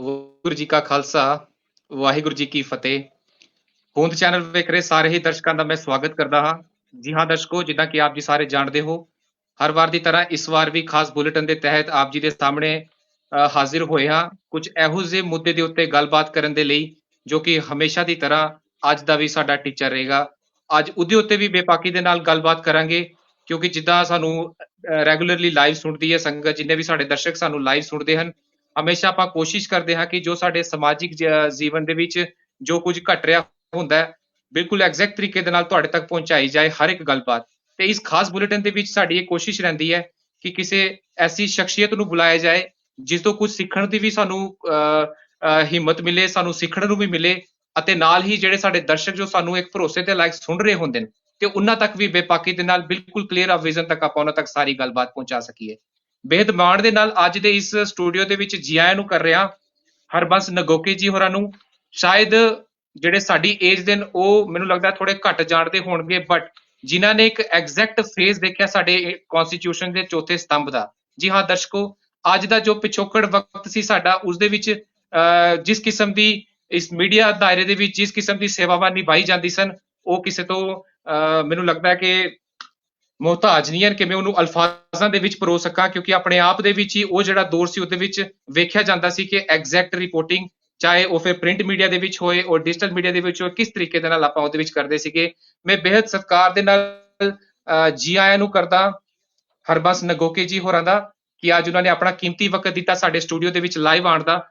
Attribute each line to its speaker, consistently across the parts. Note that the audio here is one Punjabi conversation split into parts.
Speaker 1: ਵਾਹਿਗੁਰੂ ਜੀ ਕਾ ਖਾਲਸਾ, ਵਾਹਿਗੁਰੂ ਜੀ ਕੀ ਫਤਿਹ। ਹੋਂਦ ਚੈਨਲ ਵੇਖ ਰਹੇ ਸਾਰੇ ਹੀ ਦਰਸ਼ਕਾਂ ਦਾ ਮੈਂ ਸਵਾਗਤ ਕਰਦਾ ਹਾਂ। ਜੀ ਹਾਂ ਦਰਸ਼ਕੋ, ਜਿੱਦਾਂ ਕਿ ਆਪ ਜੀ ਸਾਰੇ ਜਾਣਦੇ ਹੋ, ਹਰ ਵਾਰ ਦੀ ਤਰ੍ਹਾਂ ਇਸ ਵਾਰ ਵੀ ਖਾਸ ਬੁਲੇਟਿਨ ਦੇ ਤਹਿਤ ਆਪ ਜੀ ਦੇ ਸਾਹਮਣੇ ਹਾਜ਼ਰ ਹੋਏ ਹਾਂ। ਕੁਝ ਇਹੋ ਜਿਹੇ ਮੁੱਦੇ ਦੇ ਉੱਤੇ ਗੱਲਬਾਤ ਕਰਨ ਦੇ ਲਈ, ਜੋ ਕਿ ਹਮੇਸ਼ਾ ਦੀ ਤਰ੍ਹਾਂ ਅੱਜ ਦਾ ਵੀ ਸਾਡਾ ਟੀਚਰ ਰਹੇਗਾ। ਅੱਜ ਉਹਦੇ ਉੱਤੇ ਵੀ ਬੇਪਾਕੀ ਦੇ ਨਾਲ ਗੱਲਬਾਤ ਕਰਾਂਗੇ, ਕਿਉਂਕਿ ਜਿੱਦਾਂ ਸਾਨੂੰ ਰੈਗੂਲਰਲੀ ਲਾਈਵ ਸੁਣਦੀ ਹੈ ਸੰਗਤ, ਜਿੰਨੇ ਵੀ ਸਾਡੇ ਦਰਸ਼ਕ ਸਾਨੂੰ ਲਾਈਵ ਸੁਣਦੇ ਹਨ ਹਮੇਸ਼ਾ ਆਪਾਂ ਕੋਸ਼ਿਸ਼ ਕਰਦੇ ਹਾਂ ਕਿ ਜੋ ਸਾਡੇ ਸਮਾਜਿਕ ਜ- ਜੀਵਨ ਦੇ ਵਿੱਚ ਜੋ ਕੁਝ ਘਟ ਰਿਹਾ ਹੁੰਦਾ ਹੈ ਬਿਲਕੁਲ ਐਗਜ਼ੈਕਟ ਤਰੀਕੇ ਦੇ ਨਾਲ ਤੁਹਾਡੇ ਤੱਕ ਪਹੁੰਚਾਈ ਜਾਏ ਹਰ ਇੱਕ ਗੱਲਬਾਤ। ਤੇ ਇਸ ਖਾਸ ਬੁਲੇਟਿਨ ਦੇ ਵਿੱਚ ਸਾਡੀ ਇਹ ਕੋਸ਼ਿਸ਼ ਰਹਿੰਦੀ ਹੈ ਕਿ ਕਿਸੇ ਐਸੀ ਸ਼ਖਸੀਅਤ ਨੂੰ ਬੁਲਾਇਆ ਜਾਏ ਜਿਸ ਤੋਂ ਕੁਝ ਸਿੱਖਣ ਦੀ ਵੀ ਸਾਨੂੰ ਅਹ, ਹਿੰਮਤ ਮਿਲੇ ਸਾਨੂੰ ਸਿੱਖਣ ਨੂੰ ਵੀ ਮਿਲੇ ਅਤੇ ਨਾਲ ਹੀ ਜਿਹੜੇ ਸਾਡੇ ਦਰਸ਼ਕ ਜੋ ਸਾਨੂੰ ਇੱਕ ਭਰੋਸੇ ਦੇ ਲਾਇਕ ਸੁਣ ਰਹੇ ਹੁੰਦੇ ਨੇ ਤੇ ਉਹਨਾਂ ਤੱਕ ਵੀ ਬੇਪਾਕੀ ਦੇ ਨਾਲ ਬਿਲਕੁਲ ਕਲੀਅਰ ਆਫ ਵਿਜ਼ਨ ਤੱਕ ਆਪਾਂ ਉਹਨਾਂ ਤੱਕ ਸਾਰੀ ਗੱਲਬਾਤ ਪਹੁੰਚਾ ਸਕੀਏ। ਬੇਹਦ ਮਾਣ ਦੇ ਨਾਲ ਅੱਜ ਦੇ ਇਸ ਸਟੂਡੀਓ ਦੇ ਵਿੱਚ ਜੀ ਆਇਆਂ ਨੂੰ ਕਰ ਰਿਹਾ ਹਰਬੰਸ ਨਗੋਕੇ ਜੀ ਹੋਰਾਂ ਨੂੰ। ਸ਼ਾਇਦ ਜਿਹੜੇ ਸਾਡੀ ਏਜ ਦੇ ਉਹ ਮੈਨੂੰ ਲੱਗਦਾ ਥੋੜੇ ਘੱਟ ਜਾਣਦੇ ਹੋਣਗੇ ਬਟ ਜਿਨ੍ਹਾਂ ਨੇ ਇੱਕ ਐਗਜ਼ੈਕਟ ਫੇਸ ਦੇਖਿਆ ਸਾਡੇ ਕਨਸਟੀਟਿਊਸ਼ਨ ਦੇ ਚੌਥੇ ਸਤੰਭ ਦਾ। ਜੀ ਹਾਂ ਦਰਸ਼ਕੋ ਅੱਜ ਦਾ ਜੋ ਪਿਛੋਕੜ ਵਕਤ ਸੀ ਸਾਡਾ ਉਸ ਦੇ ਵਿੱਚ ਅਹ, ਜਿਸ ਕਿਸਮ ਦੀ ਇਸ ਮੀਡੀਆ ਦਾਇਰੇ ਦੇ ਵਿੱਚ ਜਿਸ ਕਿਸਮ ਦੀ ਸੇਵਾਵਾਂ ਨਿਭਾਈ ਜਾਂਦੀ ਸਨ ਉਹ ਕਿਸੇ ਤੋਂ ਅਹ, ਮੈਨੂੰ ਲੱਗਦਾ ਹੈ ਕਿ ਮੁਹਤਾਜ ਨਹੀਂ ਹਨ ਕਿ ਮੈਂ ਉਹਨੂੰ ਅਲਫਾਜ਼ਾਂ ਦੇ ਵਿੱਚ ਪਰੋ ਸਕਾਂ ਕਿਉਂਕਿ ਆਪਣੇ ਆਪ ਦੇ ਵਿੱਚ ਹੀ ਉਹ ਜਿਹੜਾ ਦੌਰ ਸੀ ਉਹਦੇ ਵਿੱਚ ਵੇਖਿਆ ਜਾਂਦਾ ਸੀ ਕਿ ਐਗਜ਼ੈਕਟ ਰਿਪੋਰਟਿੰਗ ਚਾਹੇ ਉਹ ਫਿਰ ਪ੍ਰਿੰਟ ਮੀਡੀਆ ਦੇ ਵਿੱਚ ਹੋਏ ਔਰ ਡਿਜੀਟਲ ਮੀਡੀਆ ਦੇ ਵਿੱਚ ਹੋਏ ਕਿਸ ਤਰੀਕੇ ਦੇ ਨਾਲ ਆਪਾਂ ਉਹਦੇ ਵਿੱਚ ਕਰਦੇ ਸੀਗੇ। ਮੈਂ ਬੇहद ਸਤਿਕਾਰ ਦੇ ਨਾਲ ਅਹ, ਜੀ ਆਇਆਂ ਨੂੰ ਕਰਦਾ ਹਰਬਸ ਨਗੋਕੇ ਜੀ ਹੋਰਾਂ ਦਾ ਕਿ ਅੱਜ ਉਹਨਾਂ ਨੇ ਆਪਣਾ ਕੀਮਤੀ ਵਕਤ ਦਿੱਤਾ ਸਾਡੇ ਸਟੂਡੀਓ ਦੇ ਵਿੱਚ ਲਾਈਵ ਆਉਣ ਦਾ।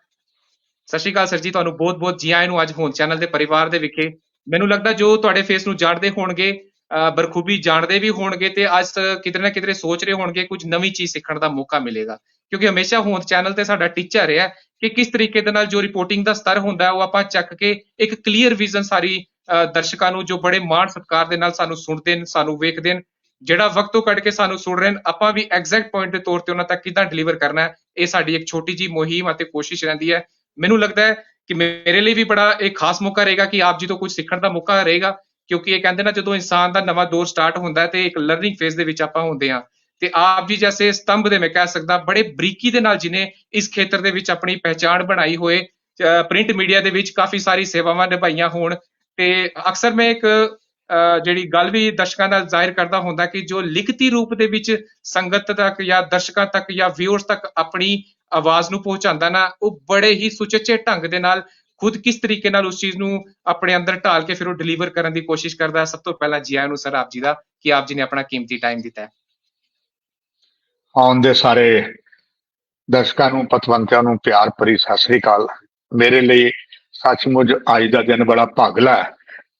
Speaker 1: ਸਤਿ ਸ਼੍ਰੀ ਅਕਾਲ ਸਰ ਜੀ ਤੁਹਾਨੂੰ ਬਹੁਤ-ਬਹੁਤ ਜੀ ਆਇਆਂ ਨੂੰ ਅੱਜ ਹੋਂਦ ਚੈਨਲ ਦੇ ਪਰਿਵਾਰ ਦੇ ਵਿਖੇ। ਮੈਨੂੰ ਲੱਗਦਾ ਜੋ ਤੁਹਾਡੇ ਫੇਸ ਨੂੰ ਜਾਣਦੇ ਹੋਣਗੇ ਬਰਖੂਬੀ ਜਾਣਦੇ ਵੀ ਹੋਣਗੇ ਤੇ ਅੱਜ ਕਿਤੇ ਨਾ ਕਿਤੇ ਸੋਚ ਰਹੇ ਹੋਣਗੇ ਕੁਝ ਨਵੀਂ ਚੀਜ਼ ਸਿੱਖਣ ਦਾ ਮੌਕਾ ਮਿਲੇਗਾ। ਕਿਉਂਕਿ ਹਮੇਸ਼ਾ ਹੋਂਦ ਚੈਨਲ ਤੇ ਸਾਡਾ ਟੀਚਰ ਰਿਹਾ ਕਿ ਕਿਸ ਤਰੀਕੇ ਦੇ ਨਾਲ ਜੋ ਰਿਪੋਰਟਿੰਗ ਦਾ ਸਤਰ ਹੁੰਦਾ ਉਹ ਆਪਾਂ ਚੱਕ ਕੇ ਇੱਕ ਕਲੀਅਰ ਵਿਜ਼ਨ ਸਾਰੀ ਅਹ ਦਰਸ਼ਕਾਂ ਨੂੰ, ਜੋ ਬੜੇ ਮਾਣ ਸਤਿਕਾਰ ਦੇ ਨਾਲ ਸਾਨੂੰ ਸੁਣਦੇ ਨੇ, ਸਾਨੂੰ ਵੇਖਦੇ ਨੇ, ਜਿਹੜਾ ਵਕਤ ਵਕਤੋਂ ਕੱਢ ਕੇ ਸਾਨੂੰ ਸੁਣ ਰਹੇ ਨੇ, ਆਪਾਂ ਵੀ ਐਗਜ਼ੈਕਟ ਪੁਆਇੰਟ ਦੇ ਤੌਰ ਤੇ ਉਹਨਾਂ ਤੱਕ ਕਿੱਦਾਂ ਡਿਲੀਵਰ ਕਰਨਾ ਹੈ, ਇਹ ਸਾਡੀ ਇੱਕ ਛੋਟੀ ਜੀ ਮੁਹਿੰਮ ਅਤੇ ਕੋਸ਼ਿਸ਼ ਰਹਿੰਦੀ ਹੈ। ਮੈਨੂੰ ਲੱਗਦਾ ਹੈ ਕਿ ਮੇਰੇ ਲਈ ਵੀ ਬੜਾ ਇਹ ਖਾਸ ਮੌਕਾ ਰਹੇਗਾ ਕਿ ਆਪ ਜੀ ਤੋਂ ਕੁਝ ਸਿੱਖਣ ਦਾ ਮੌਕਾ ਰਹੇਗਾ। ਕਿਉਂਕਿ ਇਹ ਕਹਿੰਦੇ ਨਾ ਜਦੋਂ ਇਨਸਾਨ ਦਾ ਨਵਾਂ ਦੌਰ ਸਟਾਰਟ ਹੁੰਦਾ ਹੈ ਤੇ ਇੱਕ ਲਰਨਿੰਗ ਫੇਜ਼ ਦੇ ਵਿੱਚ ਆਪਾਂ ਹੁੰਦੇ ਹਾਂ। ਤੇ ਆਪ ਜੀ ਜੈਸੇ ਸਤੰਭ ਦੇ ਮੈਂ ਕਹਿ ਸਕਦਾ ਬੜੇ ਬਰੀਕੀ ਦੇ ਨਾਲ ਜਿਨੇ ਇਸ ਖੇਤਰ ਦੇ ਵਿੱਚ ਆਪਣੀ ਪਹਿਚਾਣ ਬਣਾਈ ਹੋਏ ਪ੍ਰਿੰਟ ਮੀਡੀਆ ਦੇ ਵਿੱਚ ਕਾਫੀ ਸਾਰੀ ਸੇਵਾਵਾਂ ਨਿਭਾਈਆਂ ਹੋਣ। ਤੇ ਅਕਸਰ ਮੈਂ ਇੱਕ ਅਹ, ਜਿਹੜੀ ਗੱਲ ਵੀ ਦਰਸ਼ਕਾਂ ਨਾਲ ਜ਼ਾਹਿਰ ਕਰਦਾ ਹੁੰਦਾ ਕਿ ਜੋ ਲਿਖਤੀ ਰੂਪ ਦੇ ਵਿੱਚ ਸੰਗਤ ਤੱਕ ਜਾਂ ਦਰਸ਼ਕਾਂ ਤੱਕ ਜਾਂ ਵਿਊਅਰਸ ਤੱਕ ਆਪਣੀ ਆਵਾਜ਼ ਨੂੰ ਪਹੁੰਚਾਉਂਦਾ ਨਾ ਉਹ ਬੜੇ ਹੀ ਸੁਚੱਜੇ ਢੰਗ ਦੇ ਨਾਲ ਖੁਦ ਕਿਸ ਤਰੀਕੇ ਨਾਲ ਉਸ ਚੀਜ਼ ਨੂੰ ਆਪਣੇ ਅੰਦਰ ਢਾਲ ਕੇ ਫਿਰ ਉਹ ਡਿਲੀਵਰ ਕਰਨ ਦੀ ਕੋਸ਼ਿਸ਼ ਕਰਦਾ ਹੈ। ਸਭ ਤੋਂ ਪਹਿਲਾਂ ਜੀ ਆਇਆਂ ਨੂੰ ਸਰ ਆਪ ਜੀ ਦਾ ਕਿ ਆਪ ਜੀ ਨੇ ਆਪਣਾ ਕੀਮਤੀ ਟਾਈਮ ਦਿੱਤਾ ਹੈ
Speaker 2: ਆਉਣ ਦੇ ਸਾਰੇ ਦਰਸ਼ਕਾਂ ਨੂੰ, ਪਤਵੰਤਿਆਂ ਨੂੰ ਪਿਆਰ ਭਰੀ ਸਤਿ ਸ੍ਰੀ ਅਕਾਲ ਮੇਰੇ ਲਈ ਸੱਚਮੁੱਚ ਅੱਜ ਦਾ ਦਿਨ ਬੜਾ ਭਾਗਲਾ ਹੈ,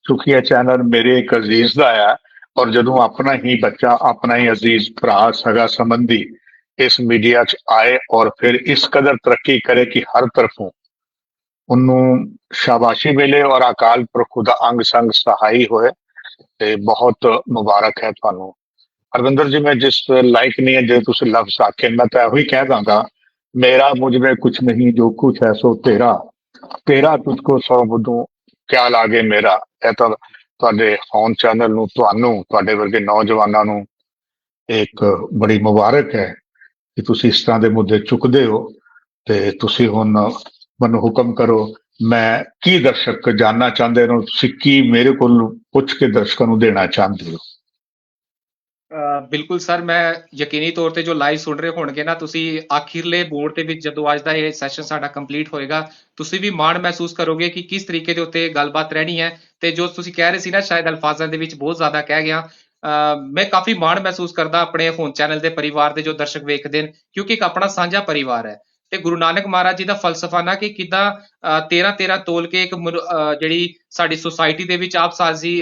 Speaker 2: ਕਿਉਂਕਿ ਇਹ ਚੈਨਲ ਮੇਰੇ ਇੱਕ ਅਜ਼ੀਜ਼ ਦਾ ਹੈ ਔਰ ਜਦੋਂ ਆਪਣਾ ਹੀ ਬੱਚਾ, ਆਪਣਾ ਹੀ ਅਜ਼ੀਜ਼ ਭਰਾ, ਸਗਾ ਸੰਬੰਧੀ ਇਸ ਮੀਡੀਆ 'ਚ ਆਏ ਔਰ ਫਿਰ ਇਸ ਕਦਰ ਤਰੱਕੀ ਕਰੇ ਕਿ ਹਰ ਤਰਫੋਂ ਉਹਨੂੰ ਸ਼ਾਬਾਸ਼ੀ ਮਿਲੇ ਔਰ ਅਕਾਲ ਪੁਰਖ ਦਾ ਅੰਗ ਸੰਗ ਸਹਾਈ ਹੋਏ ਤੇ ਬਹੁਤ ਮੁਬਾਰਕ ਹੈ ਤੁਹਾਨੂੰ। ਅਰਵਿੰਦਰ ਜੀ, ਮੈਂ ਜਿਸ ਲਾਇਕ ਨਹੀਂ ਹੈ, ਜੇ ਤੁਸੀਂ ਲਫ਼ਜ਼ ਆਖੇ, ਮੈਂ ਤਾਂ ਇਹੋ ਹੀ ਕਹਿ ਦਾਂਗਾ, ਮੇਰਾ ਮੁਝ में ਕੁਛ ਨਹੀਂ, ਜੋ ਕੁਛ ਹੈ ਸੋ ਤੇਰਾ। ਤੇਰਾ ਤੁਝਕੋ ਸੌ ਬੁੱਧੂ, ਕਿਆ ਲਾਗੇ ਮੇਰਾ? ਇਹ ਤਾਂ ਤੁਹਾਡੇ ਫੋਨ ਚੈਨਲ ਨੂੰ, ਤੁਹਾਨੂੰ, ਤੁਹਾਡੇ ਵਰਗੇ ਨੌਜਵਾਨਾਂ ਨੂੰ ਇੱਕ ਬੜੀ ਮੁਬਾਰਕ ਹੈ ਕਿ ਤੁਸੀਂ ਇਸ ਤਰ੍ਹਾਂ ਦੇ ਮੁੱਦੇ ਚੁੱਕਦੇ ਹੋ ਤੇ ਤੁਸੀਂ ਹੁਣ ਮੈਨੂੰ ਹੁਕਮ ਕਰੋ, ਮੈਂ ਕੀ ਦਰਸ਼ਕ ਜਾਨਣਾ ਚਾਹੁੰਦੇ ਹੋ ਤੁਸੀਂ ਕੀ ਮੇਰੇ ਕੋਲ ਪੁੱਛ ਕੇ ਦਰਸ਼ਕਾਂ ਨੂੰ ਦੇਣਾ ਚਾਹੁੰਦੇ ਹੋ?
Speaker 1: ਬਿਲਕੁਲ ਸਰ, ਮੈਂ ਯਕੀਨੀ ਤੌਰ ਤੇ ਜੋ ਲਾਈਵ ਸੁਣ ਰਹੇ ਹੋਣਗੇ ਨਾ, ਤੁਸੀਂ ਆਖਿਰਲੇ ਬੋਰਡ ਦੇ ਵਿੱਚ ਜਦੋਂ ਅੱਜ ਦਾ ਇਹ ਸੈਸ਼ਨ ਸਾਡਾ ਕੰਪਲੀਟ ਹੋਏਗਾ, ਤੁਸੀਂ ਵੀ ਮਾਣ ਮਹਿਸੂਸ ਕਰੋਗੇ ਕਿ ਕਿਸ ਤਰੀਕੇ ਦੇ ਉੱਤੇ ਗੱਲਬਾਤ ਰਹਿਣੀ ਹੈ ਤੇ ਜੋ ਤੁਸੀਂ ਕਹਿ ਰਹੇ ਸੀ ਨਾ, ਸ਼ਾਇਦ ਅਲਫਾਜ਼ਾਂ ਦੇ ਵਿੱਚ ਬਹੁਤ ਜ਼ਿਆਦਾ ਕਹਿ ਗਿਆ। ਅਹ ਮੈਂ ਕਾਫੀ ਮਾਣ ਮਹਿਸੂਸ ਕਰਦਾ ਆਪਣੇ ਹੁਣ ਚੈਨਲ ਦੇ ਪਰਿਵਾਰ ਦੇ ਜੋ ਦਰਸ਼ਕ ਵੇਖਦੇ ਨੇ, ਕਿਉਂਕਿ ਇੱਕ ਆਪਣਾ ਸਾਂਝਾ ਪਰਿਵਾਰ ਹੈ। ਤੇ ਗੁਰੂ ਨਾਨਕ ਮਹਾਰਾਜ ਜੀ ਦਾ ਫਲਸਫਾ ਨਾ ਕਿ ਕਿਦਾਂ 13 13 ਤੋਲ ਕੇ ਇੱਕ ਮਨੁ- ਜਿਹੜੀ ਸਾਡੀ ਸੁਸਾਇਟੀ ਦੇ ਵਿੱਚ ਆਪ ਸਾਂਝੀ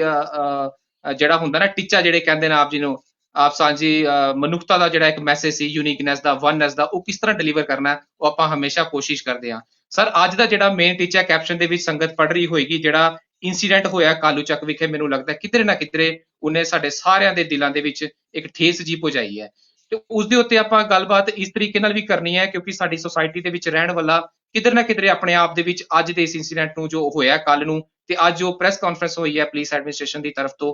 Speaker 1: ਜਿਹੜਾ ਹੁੰਦਾ ਨਾ ਟੀਚਾ ਜਿਹੜੇ ਕਹਿੰਦੇ ਨੇ ਆਪ ਜੀ ਨੂੰ ਆਪ ਸਾਂਝੀ ਅਹ, ਮਨੁੱਖਤਾ ਦਾ ਜਿਹੜਾ ਇੱਕ ਮੈਸੇਜ ਸੀ ਯੂਨੀਕਨੈਸ ਦਾ ਵਨਨੈਸ ਦਾ ਉਹ ਕਿਸ ਤਰ੍ਹਾਂ ਡਿਲੀਵਰ ਕਰਨਾ ਉਹ ਆਪਾਂ ਹਮੇਸ਼ਾ ਕੋਸ਼ਿਸ਼ ਕਰਦੇ ਹਾਂ। ਸਰ ਅੱਜ ਦਾ ਜਿਹੜਾ ਮੇਨ ਟੀਚਾ ਕੈਪਸ਼ਨ ਦੇ ਵਿੱਚ ਸੰਗਤ ਪੜ ਰਹੀ ਹੋਏਗੀ ਜਿਹੜਾ ਇਨਸੀਡੈਂਟ ਹੋਇਆ ਕਾਲੂ ਚੱਕ ਵਿਖੇ ਮੈਨੂੰ ਲੱਗਦਾ ਕਿਧਰੇ ਨਾ ਕਿਤੇ ਉਹਨੇ ਸਾਡੇ ਸਾਰਿਆਂ ਦੇ ਦਿਲਾਂ ਦੇ ਵਿੱਚ ਇੱਕ ਠੇਸ ਜੀ ਪੁਜਾਈ ਹੈ। ਤੇ ਉਸ ਦੇ ਉੱਤੇ ਆਪਾਂ ਗੱਲਬਾਤ ਇਸ ਤਰੀਕੇ ਨਾਲ ਵੀ ਕਰਨੀ ਹੈ, ਕਿਉਂਕਿ ਸਾਡੀ ਸੁਸਾਇਟੀ ਦੇ ਵਿੱਚ ਰਹਿਣ ਵਾਲਾ ਕਿਧਰ ਨਾ ਕਿਧਰੇ ਆਪਣੇ ਆਪ ਦੇ ਵਿੱਚ ਅੱਜ ਦੇ ਇਸ ਇਨਸੀਡੈਂਟ ਨੂੰ ਜੋ ਹੋਇਆ ਕੱਲ ਨੂੰ ਤੇ ਅੱਜ ਜੋ ਪ੍ਰੈਸ ਕਾਨਫਰੰਸ ਹੋਈ ਹੈ ਪੁਲਿਸ ਐਡਮਿਨਿਸਟ੍ਰੇਸ਼ਨ ਦੀ ਤਰਫ ਤੋਂ,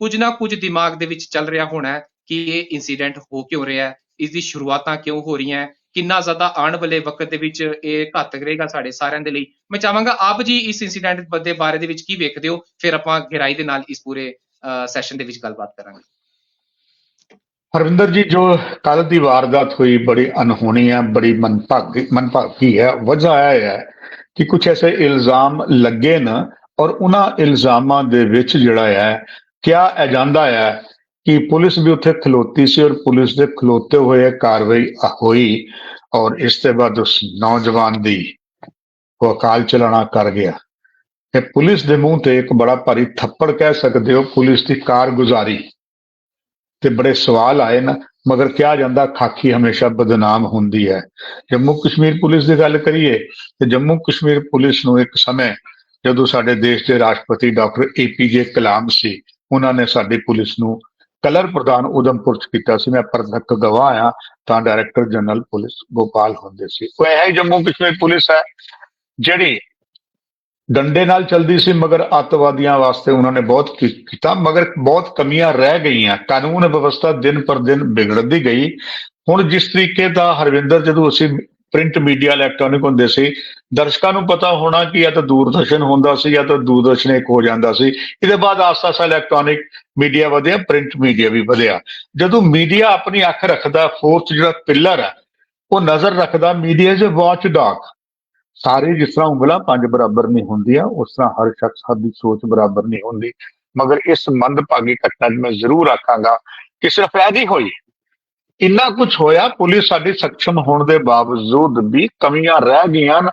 Speaker 1: ਕੁਝ ਨਾ ਕੁਝ ਦਿਮਾਗ ਦੇ ਵਿੱਚ ਚੱਲ ਰਿਹਾ ਹੋਣਾ ਹੈ ਕਿ ਇਹ ਇਨਸੀਡੈਂਟ ਹੋ ਕਿਉਂ ਰਿਹਾ ਹੈ ਇਸ ਦੀ ਸ਼ੁਰੂਆਤਾਂ ਕਿਉਂ ਹੋ ਰਹੀਆਂ ਕਿੰਨਾ ਜ਼ਿਆਦਾ ਆਉਣ ਵਾਲੇ ਵਕਤ ਦੇ ਵਿੱਚ ਇਹ ਘਾਤਕ ਰਹੇਗਾ ਸਾਡੇ ਸਾਰਿਆਂ ਦੇ ਲਈ। ਮੈਂ ਚਾਹਾਂਗਾ ਆਪ ਜੀ ਇਸ ਇਨਸੀਡੈਂਟ ਦੇ ਬਾਰੇ ਦੇ ਵਿੱਚ ਕੀ ਵੇਖਦੇ ਹੋ, ਫਿਰ ਆਪਾਂ ਗਹਿਰਾਈ ਦੇ ਨਾਲ ਇਸ ਪੂਰੇ ਸੈਸ਼ਨ ਦੇ ਵਿੱਚ ਗੱਲਬਾਤ ਕਰਾਂਗੇ।
Speaker 2: ਹਰਵਿੰਦਰ ਜੀ, ਜੋ ਕੱਲ ਦੀ ਵਾਰਦਾਤ ਹੋਈ, ਬੜੀ ਅਨਹੋਣੀ ਹੈ, ਬੜੀ ਮਨਭਾਗੀ ਮਨਭਾਗੀ ਹੈ, ਵਜ੍ਹਾ ਇਹ ਹੈ ਕਿ ਕੁਝ ਐਸੇ ਇਲਜ਼ਾਮ ਲੱਗੇ ਨਾ ਔਰ ਉਹਨਾਂ ਇਲਜ਼ਾਮਾਂ ਦੇ ਵਿੱਚ ਜਿਹੜਾ ਹੈ, ਕਿਹਾ ਇਹ ਜਾਂਦਾ ਹੈ ਕਿ ਪੁਲਿਸ ਵੀ ਉੱਥੇ ਖਲੋਤੀ ਸੀ ਔਰ ਪੁਲਿਸ ਦੇ ਖਲੋਤੇ ਹੋਏ ਕਾਰਵਾਈ ਹੋਈ ਔਰ ਇਸ ਤੋਂ ਬਾਅਦ ਉਸ ਨੌਜਵਾਨ ਦੀ ਉਹ ਅਕਾਲ ਚਲਾਣਾ ਕਰ ਗਿਆ। ਇਹ ਪੁਲਿਸ ਦੇ ਮੂੰਹ ਤੇ ਇੱਕ ਬੜਾ ਭਾਰੀ ਥੱਪੜ ਕਹਿ ਸਕਦੇ ਹੋ, ਪੁਲਿਸ ਦੀ ਕਾਰਗੁਜ਼ਾਰੀ। ਤੇ ਬੜੇ ਸਵਾਲ ਆਏ ਨਾ, ਮਗਰ ਕਿਹਾ ਜਾਂਦਾ ਖਾਕੀ ਹਮੇਸ਼ਾ ਬਦਨਾਮ ਹੁੰਦੀ ਹੈ। ਜੰਮੂ ਕਸ਼ਮੀਰ ਪੁਲਿਸ ਦੀ ਗੱਲ ਕਰੀਏ, ਤੇ ਜੰਮੂ ਕਸ਼ਮੀਰ ਪੁਲਿਸ ਨੂੰ ਇੱਕ ਸਮੇਂ ਜਦੋਂ ਸਾਡੇ ਦੇਸ਼ ਦੇ ਰਾਸ਼ਟਰਪਤੀ ਡਾਕਟਰ ਏਪੀਜੇ ਕਲਾਮ ਸੀ, ਉਹਨਾਂ ਨੇ ਸਾਡੀ ਪੁਲਿਸ ਨੂੰ ਕਲਰ ਪ੍ਰਦਾਨ ਉਦਮਪੁਰ ਚ ਕੀਤਾ ਸੀ। ਮੈਂ ਪ੍ਰਤੱਖ ਗਵਾਹ ਆ ਤਾਂ ਡਾਇਰੈਕਟਰ ਜਨਰਲ ਪੁਲਿਸ ਗੋਪਾਲ ਹੁੰਦੇ ਸੀ। ਉਹ ਇਹ ਜੰਮੂ ਕਸ਼ਮੀਰ ਪੁਲਿਸ ਹੈ, ਜਿਹੜੀ ਡੰਡੇ ਨਾਲ ਚਲਦੀ ਸੀ, ਮਗਰ ਅੱਤਵਾਦੀਆਂ ਵਾਸਤੇ ਉਹਨਾਂ ਨੇ ਬਹੁਤ ਕੀਤਾ, ਮਗਰ ਬਹੁਤ ਕਮੀਆਂ ਰਹਿ ਗਈਆਂ। ਕਾਨੂੰਨ ਵਿਵਸਥਾ ਦਿਨ ਪਰ ਦਿਨ ਵਿਗੜਦੀ ਗਈ। ਹੁਣ ਜਿਸ ਤਰੀਕੇ ਦਾ ਹਰਵਿੰਦਰ, ਜਦੋਂ ਅਸੀਂ ਪ੍ਰਿੰਟ ਮੀਡੀਆ ਇਲੈਕਟ੍ਰੋਨਿਕ ਹੁੰਦੇ ਸੀ, ਦਰਸ਼ਕਾਂ ਨੂੰ ਪਤਾ ਹੋਣਾ ਕਿ ਜਾਂ ਤਾਂ ਦੂਰਦਰਸ਼ਨ ਹੁੰਦਾ ਸੀ ਜਾਂ ਤਾਂ ਦੂਰਦਰਸ਼ਨ ਇੱਕ ਹੋ ਜਾਂਦਾ ਸੀ। ਇਹਦੇ ਬਾਅਦ ਆਸਤਾ ਆਸਤਾ ਇਲੈਕਟ੍ਰੋਨਿਕ ਮੀਡੀਆ ਵਧਿਆ, ਪ੍ਰਿੰਟ ਮੀਡੀਆ ਵੀ ਵਧਿਆ। ਜਦੋਂ ਮੀਡੀਆ ਆਪਣੀ ਅੱਖ ਰੱਖਦਾ ਫੋਰਥ ਜਿਹੜਾ ਪਿਲਰ ਹੈ, ਉਹ ਨਜ਼ਰ ਰੱਖਦਾ media is a watch dog ਸਾਰੇ ਜਿਸ ਤਰ੍ਹਾਂ ਉਂਗਲਾਂ ਪੰਜ ਬਰਾਬਰ ਨਹੀਂ ਹੁੰਦੀਆਂ, ਉਸ ਤਰ੍ਹਾਂ ਹਰ ਸ਼ਖਸ ਦੀ ਸੋਚ ਬਰਾਬਰ ਨਹੀਂ ਹੁੰਦੀ। ਮਗਰ ਇਸ ਮੰਦਭਾਗੀ ਘਟਨਾ 'ਚ ਮੈਂ ਜ਼ਰੂਰ ਆਖਾਂਗਾ ਕਿ ਸਿਰਫ ਇਹ ਨਹੀਂ ਹੋਈ। ਇੰਨਾ ਕੁਝ ਹੋਇਆ, ਪੁਲਿਸ ਸਾਡੀ ਸક્ષਮ ਹੋਣ ਦੇ ਬਾਵਜੂਦ ਵੀ ਕਮੀਆਂ ਰਹਿ ਗਈਆਂ ਹਨ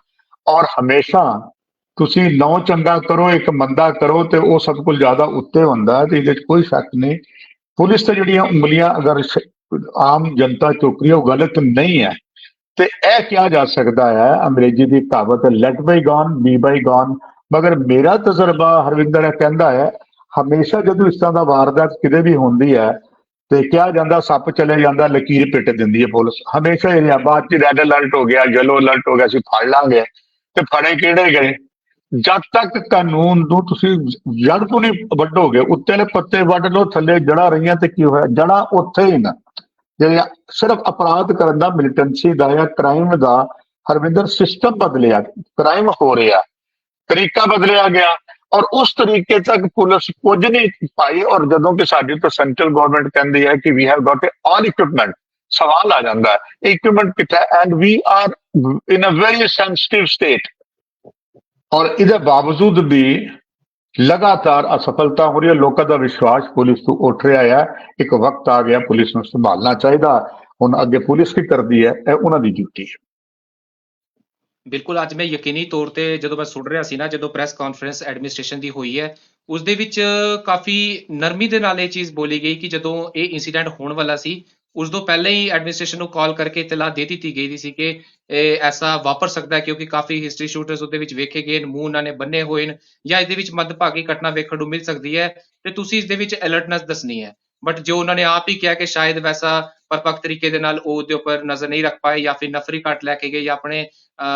Speaker 2: ਔਰ ਹਮੇਸ਼ਾ ਤੁਸੀਂ ਨੌ ਚੰਗਾ ਕਰੋ, ਇੱਕ ਮੰਦਾ ਕਰੋ ਤੇ ਉਹ ਸਭ ਕੁਝ ਜ਼ਿਆਦਾ ਉੱਤੇ ਹੁੰਦਾ ਹੈ ਤੇ ਇਹਦੇ 'ਚ ਕੋਈ ਸ਼ੱਕ ਨਹੀਂ। ਪੁਲਿਸ ਤੇ ਜਿਹੜੀਆਂ ਉਂਗਲੀਆਂ ਅਗਰ ਆਮ ਜਨਤਾ ਚੁੱਕ ਰਹੀ ਉਹ ਗਲਤ ਨਹੀਂ ਹੈ। ਤੇ ਇਹ ਕਿਹਾ ਜਾ ਸਕਦਾ ਹੈ, ਅੰਗਰੇਜ਼ੀ ਦੀ ਕਹਾਵਤ let bygones be bygones ਮਗਰ ਮੇਰਾ ਤਜਰਬਾ ਹਰਵਿੰਦਰ ਇਹ ਕਹਿੰਦਾ ਹੈ, ਹਮੇਸ਼ਾ ਜਦੋਂ ਇਸ ਤਰ੍ਹਾਂ ਦਾ ਵਾਰਦਾਤ ਕਿਤੇ ਵੀ ਹੁੰਦੀ ਹੈ, ਤੇ ਕਿਹਾ ਜਾਂਦਾ ਸੱਪ ਚਲੇ ਜਾਂਦਾ, ਲਕੀਰ ਪਿੱਟ ਦਿੰਦੀ ਹੈ ਪੁਲਿਸ। ਹਮੇਸ਼ਾ ਇਹ ਬਾਅਦ ਚ ਰੈੱਡ ਅਲਰਟ ਹੋ ਗਿਆ ਯੈਲੋ ਅਲਰਟ ਹੋ ਗਿਆ, ਅਸੀਂ ਫੜ ਲਾਂਗੇ। ਤੇ ਫੜੇ ਕਿਹੜੇ ਗਏ? ਜਦ ਤੱਕ ਕਾਨੂੰਨ ਨੂੰ ਤੁਸੀਂ ਜੜ ਤੋਂ ਨਹੀਂ ਵੱਢੋਗੇ ਉੱਤੇਲੇ ਪੱਤੇ ਵੱਢ ਲਓ, ਥੱਲੇ ਜੜਾਂ ਰਹੀਆਂ ਤੇ ਕੀ ਹੋਇਆ? ਜੜਾਂ ਉੱਥੇ ਹੀ ਨਾ। ਜਿਹੜਾ ਸਿਰਫ ਅਪਰਾਧ ਕਰਨ ਦਾ ਮਿਲੀਟੈਂਸੀ ਦਾ ਜਾਂ ਕ੍ਰਾਈਮ ਦਾ ਹਰਵਿੰਦਰ ਸਿਸਟਮ ਬਦਲਿਆ ਕ੍ਰਾਈਮ ਹੋ ਰਿਹਾ, ਤਰੀਕਾ ਬਦਲਿਆ ਗਿਆ ਔਰ ਉਸ ਤਰੀਕੇ ਤੱਕ ਪੁਲਿਸ ਕੁਝ ਨਹੀਂ ਪਾਈ ਔਰ ਜਦੋਂ ਕਿ ਸਾਡੀ ਤੋਂ ਸੈਂਟਰਲ ਗਵਰਨਮੈਂਟ ਕਹਿੰਦੀ ਹੈ ਕਿ we have Gat all equipment ਸਵਾਲ ਆ ਜਾਂਦਾ ਹੈ ਇਕਵਿਪਮੈਂਟ ਕਿੱਥੇ and we are in a very sensitive state ਔਰ ਇਹਦੇ ਬਾਵਜੂਦ ਵੀ ਲਗਾਤਾਰ ਅਸਫਲਤਾ ਹੋ ਰਹੀ ਹੈ। ਲੋਕਾਂ ਦਾ ਵਿਸ਼ਵਾਸ ਪੁਲਿਸ ਤੋਂ ਉੱਠ ਰਿਹਾ ਹੈ। ਇੱਕ ਵਕਤ ਆ ਗਿਆ। ਪੁਲਿਸ ਨੂੰ ਸੰਭਾਲਣਾ ਚਾਹੀਦਾ। ਹੁਣ ਅੱਗੇ ਪੁਲਿਸ ਕੀ ਕਰਦੀ ਹੈ, ਇਹ ਉਹਨਾਂ ਦੀ ਡਿਊਟੀ ਹੈ।
Speaker 1: ਬਿਲਕੁਲ, ਅੱਜ ਮੈਂ ਯਕੀਨੀ ਤੌਰ ਤੇ ਜਦੋਂ ਮੈਂ ਸੁਣ ਰਿਹਾ ਸੀ ਨਾ, ਜਦੋਂ ਪ੍ਰੈਸ ਕਾਨਫਰੰਸ ਐਡਮਿਨਿਸਟ੍ਰੇਸ਼ਨ ਦੀ ਹੋਈ ਹੈ, ਉਸ ਦੇ ਵਿੱਚ ਕਾਫੀ ਨਰਮੀ ਦੇ ਨਾਲ ਇਹ ਚੀਜ਼ ਬੋਲੀ ਗਈ ਕਿ ਜਦੋਂ ਇਹ ਇਨਸੀਡੈਂਟ ਹੋਣ ਵਾਲਾ ਸੀ, ਉਸ ਤੋਂ ਪਹਿਲਾਂ ਹੀ ਐਡਮਿਨਿਸਟ੍ਰੇਸ਼ਨ ਨੂੰ ਕਾਲ ਕਰਕੇ ਇਤਲਾਹ ਦੇ ਦਿੱਤੀ ਗਈ ਸੀ ਕਿ ਇਹ ਐਸਾ ਵਾਪਰ ਸਕਦਾ ਹੈ ਕਿਉਂਕਿ ਕਾਫੀ ਹਿਸਟਰੀ ਸ਼ੂਟਰਸ ਉਹਦੇ ਵਿੱਚ ਵੇਖੇ ਗਏ ਨੇ ਮੂੰਹ ਉਹਨਾਂ ਨੇ ਬੰਨੇ ਹੋਏ ਨੇ ਜਾਂ ਇਹਦੇ ਵਿੱਚ ਮੱਧਭਾਗੀ ਘਟਨਾ ਵੇਖਣ ਨੂੰ ਮਿਲ ਸਕਦੀ ਹੈ ਤੇ ਤੁਸੀਂ ਇਸ ਦੇ ਵਿੱਚ ਅਲਰਟਨੈਸ ਦੱਸਣੀ ਹੈ। ਬਟ ਜੋ ਉਹਨਾਂ ਨੇ ਆਪ ਹੀ ਕਿਹਾ ਕਿ ਸ਼ਾਇਦ ਵੈਸਾ ਪਰਪੱਕ ਤਰੀਕੇ ਦੇ ਨਾਲ ਉਹ ਉਹਦੇ ਉੱਪਰ ਨਜ਼ਰ ਨਹੀਂ ਰੱਖ ਪਾਏ ਜਾਂ ਫਿਰ ਨਫਰੀ ਘੱਟ ਲੈ ਕੇ ਗਏ ਜਾਂ ਆਪਣੇ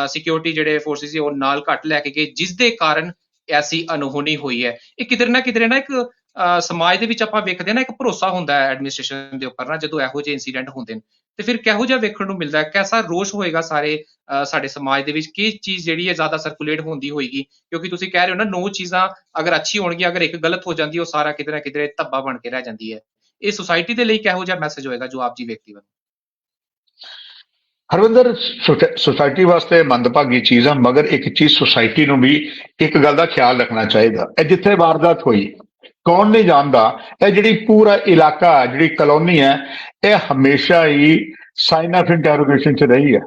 Speaker 1: ਸਿਕਿਉਰਿਟੀ ਜਿਹੜੇ ਫੋਰਸਿਸ ਸੀ ਉਹ ਨਾਲ ਘੱਟ ਲੈ ਕੇ ਗਏ ਜਿਸ ਦੇ ਕਾਰਨ ਐਸੀ ਅਨਹੋਣੀ ਹੋਈ ਹੈ। ਇਹ ਕਿਧਰ ਨਾ ਕਿਧਰੇ ਨਾ ਇੱਕ ਅਹ, ਸਮਾਜ ਦੇ ਵਿੱਚ ਆਪਾਂ ਵੇਖਦੇ ਹਾਂ ਨਾ ਇੱਕ ਭਰੋਸਾ ਹੁੰਦਾ ਹੈ ਐਡਮਿਨਿਸਟ੍ਰੇਸ਼ਨ ਦੇ ਉੱਪਰ ਨਾ ਜਦੋਂ ਇਹੋ ਜਿਹੇ ਇਨਸੀਡੈਂਟ ਹੁੰਦੇ ਨੇ। ਤੇ ਫਿਰ ਕਿਹੋ ਜਿਹਾ ਵੇਖਣ ਨੂੰ ਮਿਲਦਾ ਹੈ? ਕੈਸਾ ਰੋਸ਼ ਹੋਏਗਾ ਸਾਰੇ ਅਹ, ਸਾਡੇ ਸਮਾਜ ਦੇ ਵਿੱਚ? ਕੀ ਚੀਜ਼ ਜਿਹੜੀ ਹੈ ਜ਼ਿਆਦਾ ਸਰਕੂਲੇਟ ਹੁੰਦੀ ਹੋਏਗੀ? ਕਿਉਂਕਿ ਤੁਸੀਂ ਕਹਿ ਰਹੇ ਹੋ ਨਾ ਨੌ ਚੀਜ਼ਾਂ ਅਗਰ ਅੱਛੀ ਹੋਣਗੀਆਂ ਅਗਰ ਇੱਕ ਗਲਤ ਹੋ ਜਾਂਦੀ ਉਹ ਸਾਰਾ ਕਿਧਰੇ ਨਾ ਕਿਧਰੇ ਧੱਬਾ ਬਣ ਕੇ ਰਹਿ ਜਾਂਦੀ ਹੈ। ਇਹ ਸੁਸਾਇਟੀ ਦੇ ਲਈ ਕਿਹੋ ਜਿਹਾ ਮੈਸੇਜ ਹੋਏਗਾ ਜੋ ਆਪ ਜੀ ਵਿਅਕਤੀ ਵੱਲੋਂ?
Speaker 2: ਹਰਵਿੰਦਰ ਸੁਸਾਇਟੀ ਵਾਸਤੇ ਮੰਦਭਾਗੀ ਚੀਜ਼ ਆ ਮਗਰ ਇੱਕ ਚੀਜ਼ ਸੁਸਾਇਟੀ ਨੂੰ ਵੀ ਇੱਕ ਗੱਲ ਦਾ ਖਿਆਲ ਰੱਖਣਾ ਚਾਹੀਦਾ। ਇਹ ਜਿੱਥੇ ਵਾਰਦਾਤ ਹੋਈ ਕੌਣ ਨਹੀਂ ਜਾਣਦਾ, ਇਹ ਜਿਹੜੀ ਪੂਰਾ ਇਲਾਕਾ, ਜਿਹੜੀ ਕਲੋਨੀ ਹੈ, ਇਹ ਹਮੇਸ਼ਾ ਹੀ ਸਾਈਨ ਆਫ ਇੰਟਰੋਗੇਸ਼ਨ ਚ ਰਹੀ ਹੈ।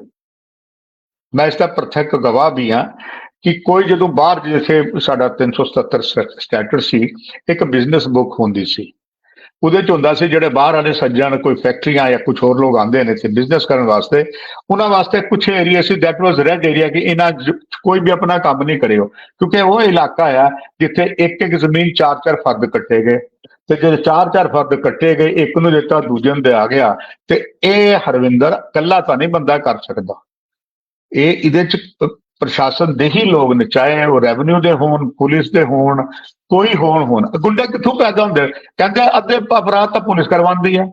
Speaker 2: ਮੈਂ ਇਸ ਦਾ ਪ੍ਰਤੱਖ ਗਵਾਹ ਵੀ ਹਾਂ ਕਿ ਕੋਈ ਜਦੋਂ ਬਾਹਰ ਜਿਵੇਂ ਸਾਡਾ 377 ਸਟੈਟਰ ਸੀ ਇੱਕ ਬਿਜ਼ਨਸ ਬੁੱਕ ਹੁੰਦੀ ਸੀ। ਉਹਦੇ ਚ ਹੁੰਦਾ ਸੀ ਜਿਹੜੇ ਬਾਹਰ ਵਾਲੇ ਸੱਜਣ, ਕੋਈ ਫੈਕਟਰੀਆਂ ਜਾਂ ਕੁਝ ਹੋਰ ਲੋਕ ਆਉਂਦੇ ਨੇ ਤੇ ਬਿਜ਼ਨਸ ਕਰਨ ਵਾਸਤੇ, ਉਹਨਾਂ ਵਾਸਤੇ ਕੁਝ ਏਰੀਆ ਸੀ ਦੈਟ ਵਾਸ ਰੈਡ ਏਰੀਆ ਕਿ ਇਹਨਾਂ ਕੋਈ ਵੀ ਆਪਣਾ ਕੰਮ ਨਹੀਂ ਕਰਿਓ। ਕਿਉਂਕਿ ਉਹ ਇਲਾਕਾ ਆ ਜਿੱਥੇ ਇੱਕ ਇੱਕ ਜ਼ਮੀਨ ਚਾਰ ਚਾਰ ਫਰਦ ਕੱਟੇ ਗਏ। ਤੇ ਜਦੋਂ ਚਾਰ ਚਾਰ ਫਰਦ ਕੱਟੇ ਗਏ, ਇੱਕ ਨੂੰ ਦਿੱਤਾ, ਦੂਜੇ ਨੂੰ ਦਿਆ ਗਿਆ। ਤੇ ਇਹ ਹਰਵਿੰਦਰ ਕੱਲਾ ਤਾਂ ਨਹੀਂ ਬੰਦਾ ਕਰ ਸਕਦਾ। ਇਹ ਇਹਦੇ ਚ ਪ੍ਰਸ਼ਾਸਨ ਦੇ ਹੀ ਲੋਕ ਨੇ, ਚਾਹੇ ਉਹ ਰੈਵਨਿਊ ਦੇ ਹੋਣ, ਪੁਲਿਸ ਦੇ ਹੋਣ, ਕੋਈ ਹੋਣ ਹੋਣ। ਗੁੰਡਾ ਕਿੱਥੋਂ ਪੈਦਾ ਹੁੰਦੇ? ਕਹਿੰਦੇ ਅੱਧੇ ਅਪਰਾਧ ਤਾਂ ਪੁਲਿਸ ਕਰਵਾਉਂਦੀ ਹੈ।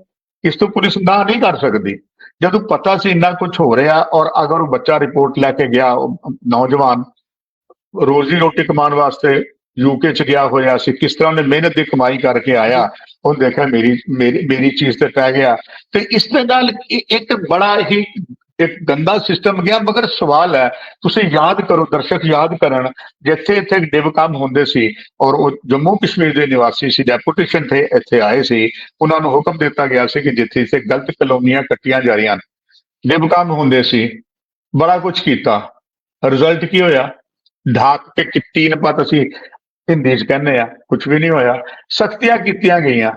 Speaker 2: ਇਸ ਤੋਂ ਪੁਲਿਸ ਨਾ ਨਹੀਂ ਕਰ ਸਕਦੀ। ਜਦੋਂ ਪਤਾ ਸੀ ਇੰਨਾ ਕੁਝ ਹੋ ਰਿਹਾ ਔਰ ਅਗਰ ਉਹ ਬੱਚਾ ਰਿਪੋਰਟ ਲੈ ਕੇ ਗਿਆ, ਉਹ ਨੌਜਵਾਨ, ਰੋਜ਼ੀ ਰੋਟੀ ਕਮਾਉਣ ਵਾਸਤੇ ਯੂਕੇ ਚ ਗਿਆ ਹੋਇਆ ਸੀ, ਕਿਸ ਤਰ੍ਹਾਂ ਉਹਨੇ ਮਿਹਨਤ ਦੀ ਕਮਾਈ ਕਰਕੇ ਆਇਆ, ਉਹ ਦੇਖਿਆ ਮੇਰੀ ਮੇਰੀ ਮੇਰੀ ਚੀਜ਼ ਤੇ ਪੈ ਗਿਆ। ਤੇ ਇਸ ਦੇ ਨਾਲ ਇੱਕ ਬੜਾ ਹੀ ਇੱਕ ਗੰਦਾ ਸਿਸਟਮ ਗਿਆ, ਮਗਰ ਸਵਾਲ ਹੈ, ਤੁਸੀਂ ਯਾਦ ਕਰੋ, ਦਰਸ਼ਕ ਯਾਦ ਕਰਨ, ਜਿੱਥੇ ਇੱਥੇ ਡਿਵ ਕੰਮ ਹੁੰਦੇ ਸੀ ਔਰ ਉਹ ਜੰਮੂ ਕਸ਼ਮੀਰ ਦੇ ਨਿਵਾਸੀ ਸੀ ਡੈਪੂਟੇਸ਼ਨ ਤੇ ਇੱਥੇ ਆਏ ਸੀ, ਉਹਨਾਂ ਨੂੰ ਹੁਕਮ ਦਿੱਤਾ ਗਿਆ ਸੀ ਕਿ ਜਿੱਥੇ ਇੱਥੇ ਗਲਤ ਕਲੋਨੀਆਂ ਕੱਟੀਆਂ ਜਾ ਰਹੀਆਂ ਨੇ ਡਿਵ ਕੰਮ ਹੁੰਦੇ ਸੀ, ਬੜਾ ਕੁਝ ਕੀਤਾ। ਰਿਜ਼ਲਟ ਕੀ ਹੋਇਆ? ਢਾਕ ਕੇ ਕਿੱਟੀ ਨਪਤ ਅਸੀਂ ਹਿੰਦੀ ਚ ਕਹਿੰਦੇ ਆ ਕੁਝ ਵੀ ਨਹੀਂ ਹੋਇਆ। ਸਖਤੀਆਂ ਕੀਤੀਆਂ ਗਈਆਂ।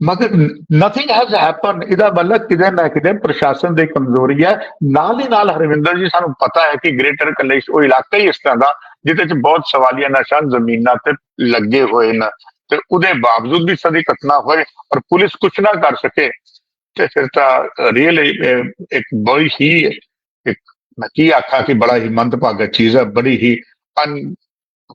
Speaker 2: ਮਗਰ ਨਥਿੰਗ ਹੈਜ਼ ਹੈਪਨ ਇਹਦਾ ਮਤਲਬ ਕਿਤੇ ਨਾ ਕਿਤੇ ਪ੍ਰਸ਼ਾਸਨ ਦੀ ਕਮਜ਼ੋਰੀ ਹੈ। ਨਾਲ ਹੀ ਨਾਲ ਹਰਵਿੰਦਰ ਜੀ, ਸਾਨੂੰ ਪਤਾ ਹੈ ਕਿ ਗ੍ਰੇਟਰ ਕਲੇਸ਼ ਉਹ ਇਲਾਕਾ ਹੀ ਇਸ ਤਰ੍ਹਾਂ ਦਾ ਜਿਹਦੇ ਚ ਬਹੁਤ ਸਵਾਲੀਆ ਨਿਸ਼ਾਨ ਜ਼ਮੀਨਾਂ ਤੇ ਲੱਗੇ ਹੋਏ ਨੇ। ਤੇ ਉਹਦੇ ਬਾਵਜੂਦ ਵੀ ਸਦੀ ਘਟਨਾ ਹੋਏ ਔਰ ਪੁਲਿਸ ਕੁਝ ਨਾ ਕਰ ਸਕੇ, ਤੇ ਫਿਰ ਤਾਂ ਰੀਅਲ ਇੱਕ ਬੜੀ ਹੀ ਇੱਕ, ਮੈਂ ਕੀ ਆਖਾਂ ਕਿ ਬੜਾ ਹੀ ਮੰਦਭਾਗਾ ਚੀਜ਼ ਹੈ। ਬੜੀ ਹੀ ਅਨ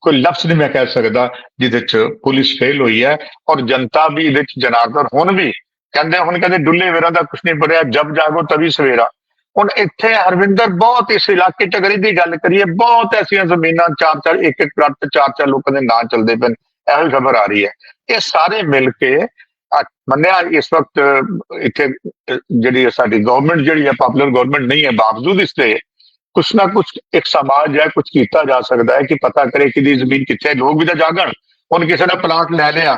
Speaker 2: ਕੋਈ ਲਫ਼ਜ਼ ਨਹੀਂ ਮੈਂ ਕਹਿ ਸਕਦਾ ਜਿਹਦੇ ਚ ਪੁਲਿਸ ਫੇਲ ਹੋਈ ਹੈ ਔਰ ਜਨਤਾ ਵੀ ਇਹਦੇ ਚ ਜਨਾਰਦਨ ਹੁਣ ਵੀ। ਕਹਿੰਦੇ ਹੁਣ ਕਹਿੰਦੇ ਡੁੱਲੇ ਵੇਰਾਂ ਦਾ ਕੁਛ ਨਹੀਂ ਪੜਿਆ, ਜਬ ਜਾਗੋ ਤभी ਸਵੇਰਾ। ਹੁਣ ਇੱਥੇ ਹਰਵਿੰਦਰ ਬਹੁਤ ਇਸ ਇਲਾਕੇ ਚ ਅਗਰ ਦੀ ਗੱਲ ਕਰੀਏ, ਬਹੁਤ ਐਸੀਆਂ ਜ਼ਮੀਨਾਂ, ਚਾਰ ਚਾਰ, ਇੱਕ ਇੱਕ ਪਲਾਟ ਚਾਰ ਚਾਰ ਲੋਕਾਂ ਦੇ ਨਾਂ ਚੱਲਦੇ ਪਏ ਨੇ, ਇਹੋ ਖਬਰ ਆ ਰਹੀ ਹੈ। ਇਹ ਸਾਰੇ ਮਿਲ ਕੇ ਮੰਨਿਆ ਇਸ ਵਕਤ ਇੱਥੇ ਜਿਹੜੀ ਸਾਡੀ ਗਵਰਨਮੈਂਟ ਜਿਹੜੀ ਹੈ ਪਪੂਲਰ ਗਵਰਨਮੈਂਟ ਨਹੀਂ ਹੈ, ਬਾਵਜੂਦ ਇਸ ਤੇ ਕੁਛ ਨਾ ਕੁਛ ਇੱਕ ਸਮਾਜ ਹੈ, ਕੁਛ ਕੀਤਾ ਜਾ ਸਕਦਾ ਹੈ ਕਿ ਪਤਾ ਕਰੇ ਕਿ ਦੀ ਜ਼ਮੀਨ ਕਿੱਥੇ ਲੋਕ ਵੀ ਤਾਂ ਜਾਗਣ। ਹੁਣ ਕਿਸੇ ਨੇ ਪਲਾਟ ਲੈ ਲਿਆ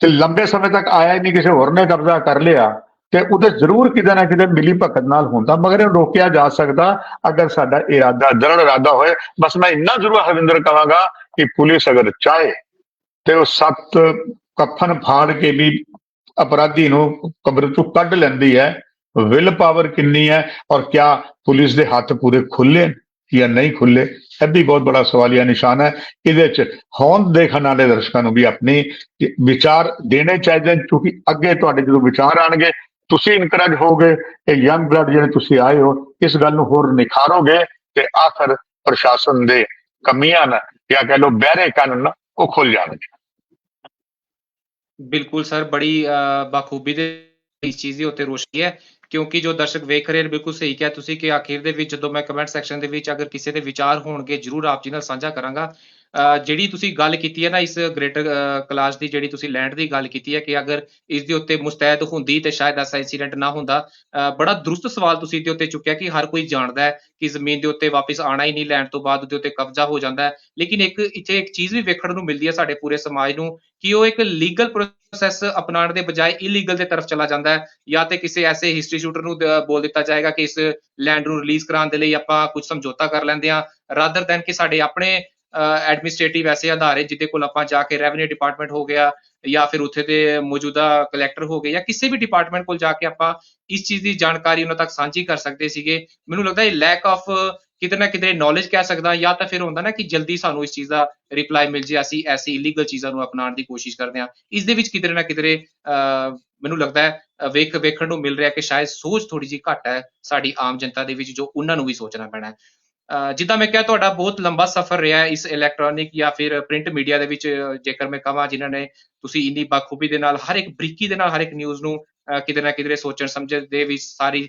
Speaker 2: ਤੇ ਲੰਬੇ ਸਮੇਂ ਤੱਕ ਆਇਆ ਹੀ ਨਹੀਂ, ਕਿਸੇ ਹੋਰ ਨੇ ਕਬਜ਼ਾ ਕਰ ਲਿਆ ਤੇ ਉਹਦੇ ਜ਼ਰੂਰ ਕਿਤੇ ਨਾ ਕਿਤੇ ਮਿਲੀ ਭਗਤ ਨਾਲ ਹੁੰਦਾ, ਮਗਰ ਇਹ ਰੋਕਿਆ ਜਾ ਸਕਦਾ ਅਗਰ ਸਾਡਾ ਇਰਾਦਾ, ਦ੍ਰਿੜ ਇਰਾਦਾ ਹੋਏ। ਬਸ ਮੈਂ ਇੰਨਾ ਜ਼ਰੂਰ ਹਰਵਿੰਦਰ ਕਹਾਂਗਾ ਕਿ ਪੁਲਿਸ ਅਗਰ ਚਾਹੇ ਤੇ ਉਹ ਸੱਤ ਕਫਨ ਫਾੜ ਕੇ ਵੀ ਅਪਰਾਧੀ ਨੂੰ ਕਬਰ ਤੋਂ ਕੱਢ ਲੈਂਦੀ ਹੈ। ਵਿਲ ਪਾਵਰ ਕਿੰਨੀ ਹੈ ਔਰ ਕਿਆ ਪੁਲਿਸ ਦੇ ਹੱਥ ਪੂਰੇ ਖੁੱਲੇ ਜਾਂ ਨਹੀਂ ਖੁੱਲੇ? ਇਹ ਵੀ ਬਹੁਤ ਬੜਾ ਸਵਾਲੀਆ ਨਿਸ਼ਾਨ ਹੈ। ਇਹਦੇ ਚ ਹੋਂਦ ਦੇਖਣ ਵਾਲੇ ਦਰਸ਼ਕਾਂ ਨੂੰ ਵੀ ਆਪਣੀ ਵਿਚਾਰ ਦੇਣੇ ਚਾਹੀਦੇ ਨੇ ਕਿਉਂਕਿ ਅੱਗੇ ਤੁਹਾਡੇ ਜਦੋਂ ਵਿਚਾਰ ਆਣਗੇ ਤੁਸੀਂ ਇਨਕਰੇਜ ਹੋਗੇ ਇਹ ਯੰਗ ਬਲੱਡ ਜਿਹੜੇ ਤੁਸੀਂ ਆਏ ਹੋ ਇਸ ਗੱਲ ਨੂੰ ਹੋਰ ਨਿਖਾਰੋਗੇ ਤੇ ਆਖਰ ਪ੍ਰਸ਼ਾਸਨ ਦੇ ਕਮੀਆਂ ਨਾ ਜਾਂ ਕਹ ਲੋ ਬਹਿਰੇ ਕੰਨ ਨਾ ਉਹ ਖੁੱਲ ਜਾਣਗੇ।
Speaker 1: ਬਿਲਕੁਲ ਸਰ ਬੜੀ ਅਹ, ਬਾਖੂਬੀ ਦੇ ਇਸ ਚੀਜ਼ ਦੀ ਉੱਤੇ ਰੋਸ਼ਨੀ ਹੈ। ਕਿਉਂਕਿ ਜੋ ਦਰਸ਼ਕ ਵੇਖ ਰਹੇ ਨੇ, ਬਿਲਕੁਲ ਸਹੀ ਕਿਹਾ ਤੁਸੀਂ ਕਿ ਆਖਿਰ ਦੇ ਵਿੱਚ ਜਦੋਂ ਮੈਂ ਕਮੈਂਟ ਸੈਕਸ਼ਨ ਦੇ ਵਿੱਚ ਅਗਰ ਕਿਸੇ ਦੇ ਵਿਚਾਰ ਹੋਣਗੇ, ਜਰੂਰ ਆਪ ਜੀ ਨਾਲ ਸਾਂਝਾ ਕਰਾਂਗਾ। ਜਿਹੜੀ ਤੁਸੀਂ ਗੱਲ ਕੀਤੀ ਹੈ ਨਾ ਇਸ ਗ੍ਰੇਟਰ ਕਲਾਸ ਦੀ, ਜਿਹੜੀ ਤੁਸੀਂ ਲੈਂਡ ਦੀ ਗੱਲ ਕੀਤੀ ਹੈ ਕਿ ਅਗਰ ਇਸ ਦੇ ਉੱਤੇ ਮੁਸਤੈਦ ਹੁੰਦੀ ਤੇ ਸ਼ਾਇਦ ਐਸਾ ਇਨਸੀਡੈਂਟ ਨਾ ਹੁੰਦਾ ਬੜਾ ਦਰੁਸਤ ਸਵਾਲ ਤੁਸੀਂ ਇਹਦੇ ਉੱਤੇ ਚੁੱਕਿਆ ਕਿ ਹਰ ਕੋਈ ਜਾਣਦਾ ਹੈ ਕਿ ਜ਼ਮੀਨ ਦੇ ਉੱਤੇ ਵਾਪਸ ਆਣਾ ਹੀ ਨਹੀਂ ਲੈਣ ਤੋਂ ਬਾਅਦ ਉਹਦੇ ਉੱਤੇ ਕਬਜ਼ਾ ਹੋ ਜਾਂਦਾ ਹੈ। ਲੇਕਿਨ ਇੱਕ ਇੱਥੇ ਇੱਕ ਚੀਜ਼ ਵੀ ਵੇਖਣ ਨੂੰ ਮਿਲਦੀ ਹੈ ਸਾਡੇ ਪੂਰੇ ਸਮਾਜ ਨੂੰ ਕਿ ਉਹ ਇੱਕ ਲੀਗਲ ਪ੍ਰੋਸੈਸ ਅਪਣਾਉਣ ਦੇ ਬਜਾਏ ਇਲੀਗਲ ਦੇ ਤਰਫ ਚਲਾ ਜਾਂਦਾ ਹੈ। ਜਾਂ ਤੇ ਕਿਸੇ ਐਸੇ ਹਿਸਟਰੀ ਸ਼ੂਟਰ ਨੂੰ ਬੋਲ ਦਿੱਤਾ ਜਾਏਗਾ ਕਿ ਇਸ ਲੈਂਡ ਨੂੰ ਰਿਲੀਜ਼ ਕਰਾਉਣ ਦੇ ਲਈ ਆਪਾਂ ਕੁਝ ਸਮਝੌਤਾ ਕਰ ਲੈਂਦੇ ਹਾਂ ਰਾਦਰ ਦੈਨ ਕਿ ਸਾਡੇ ਆਪਣੇ ਐਡਮਿਨਿਸਟ੍ਰੇਟਿਵ ਐਸੇ ਅਦਾਰੇ ਜਿਹਦੇ ਕੋਲ ਆਪਾਂ ਜਾ ਕੇ ਰੈਵਨਿਊ ਡਿਪਾਰਟਮੈਂਟ ਹੋ ਗਿਆ ਜਾਂ ਫਿਰ ਉੱਥੇ ਦੇ ਮੌਜੂਦਾ ਕਲੈਕਟਰ ਹੋ ਗਏ ਜਾਂ ਕਿਸੇ ਵੀ ਡਿਪਾਰਟਮੈਂਟ ਕੋਲ ਜਾ ਕੇ ਆਪਾਂ ਇਸ ਚੀਜ਼ ਦੀ ਜਾਣਕਾਰੀ ਉਹਨਾਂ ਤੱਕ ਸਾਂਝੀ ਕਰ ਸਕਦੇ ਸੀਗੇ। ਮੈਨੂੰ ਲੱਗਦਾ ਇਹ ਲੈਕ ਆਫ ਕਿਤੇ ਨਾ ਕਿਤੇ ਨੌਲੇਜ ਕਹਿ ਸਕਦਾ ਜਾਂ ਤਾਂ ਫਿਰ ਹੁੰਦਾ ਨਾ ਕਿ ਜਲਦੀ ਸਾਨੂੰ ਇਸ ਚੀਜ਼ ਦਾ ਰਿਪਲਾਈ ਮਿਲ ਜੇ ਅਸੀਂ ਐਸੀ ਇਲੀਗਲ ਚੀਜ਼ਾਂ ਨੂੰ ਅਪਣਾਉਣ ਦੀ ਕੋਸ਼ਿਸ਼ ਕਰਦੇ ਹਾਂ। ਇਸ ਦੇ ਵਿੱਚ ਕਿਤੇ ਨਾ ਕਿਤੇ ਅਹ, ਮੈਨੂੰ ਲੱਗਦਾ ਹੈ ਵੇਖ ਵੇਖਣ ਨੂੰ ਮਿਲ ਰਿਹਾ ਕਿ ਸ਼ਾਇਦ ਸੋਚ ਥੋੜੀ ਜਿਹੀ ਘੱਟ ਹੈ ਸਾਡੀ ਆਮ ਜਨਤਾ ਦੇ ਵਿੱਚ ਜੋ ਉਹਨਾਂ ਨੂੰ ਵੀ ਸੋਚਣਾ ਪੈਣਾ ਹੈ। ਜਿੱਦਾਂ ਮੈਂ ਕਿਹਾ ਤੁਹਾਡਾ ਬਹੁਤ ਲੰਬਾ ਸਫ਼ਰ ਰਿਹਾ ਇਸ ਇਲੈਕਟ੍ਰੋਨਿਕ ਜਾਂ ਫਿਰ ਪ੍ਰਿੰਟ ਮੀਡੀਆ ਦੇ ਵਿੱਚ ਜੇਕਰ ਮੈਂ ਕਹਾਂ ਜਿਨ੍ਹਾਂ ਨੇ ਤੁਸੀਂ ਇੰਨੀ ਬਾਖੂਬੀ ਦੇ ਨਾਲ ਹਰ ਇੱਕ ਬਰੀਕੀ ਦੇ ਨਾਲ ਹਰ ਇੱਕ ਨਿਊਜ਼ ਨੂੰ ਕਿਤੇ ਨਾ ਕਿਤੇ ਸੋਚਣ ਸਮਝਣ ਦੇ ਵਿੱਚ ਸਾਰੀ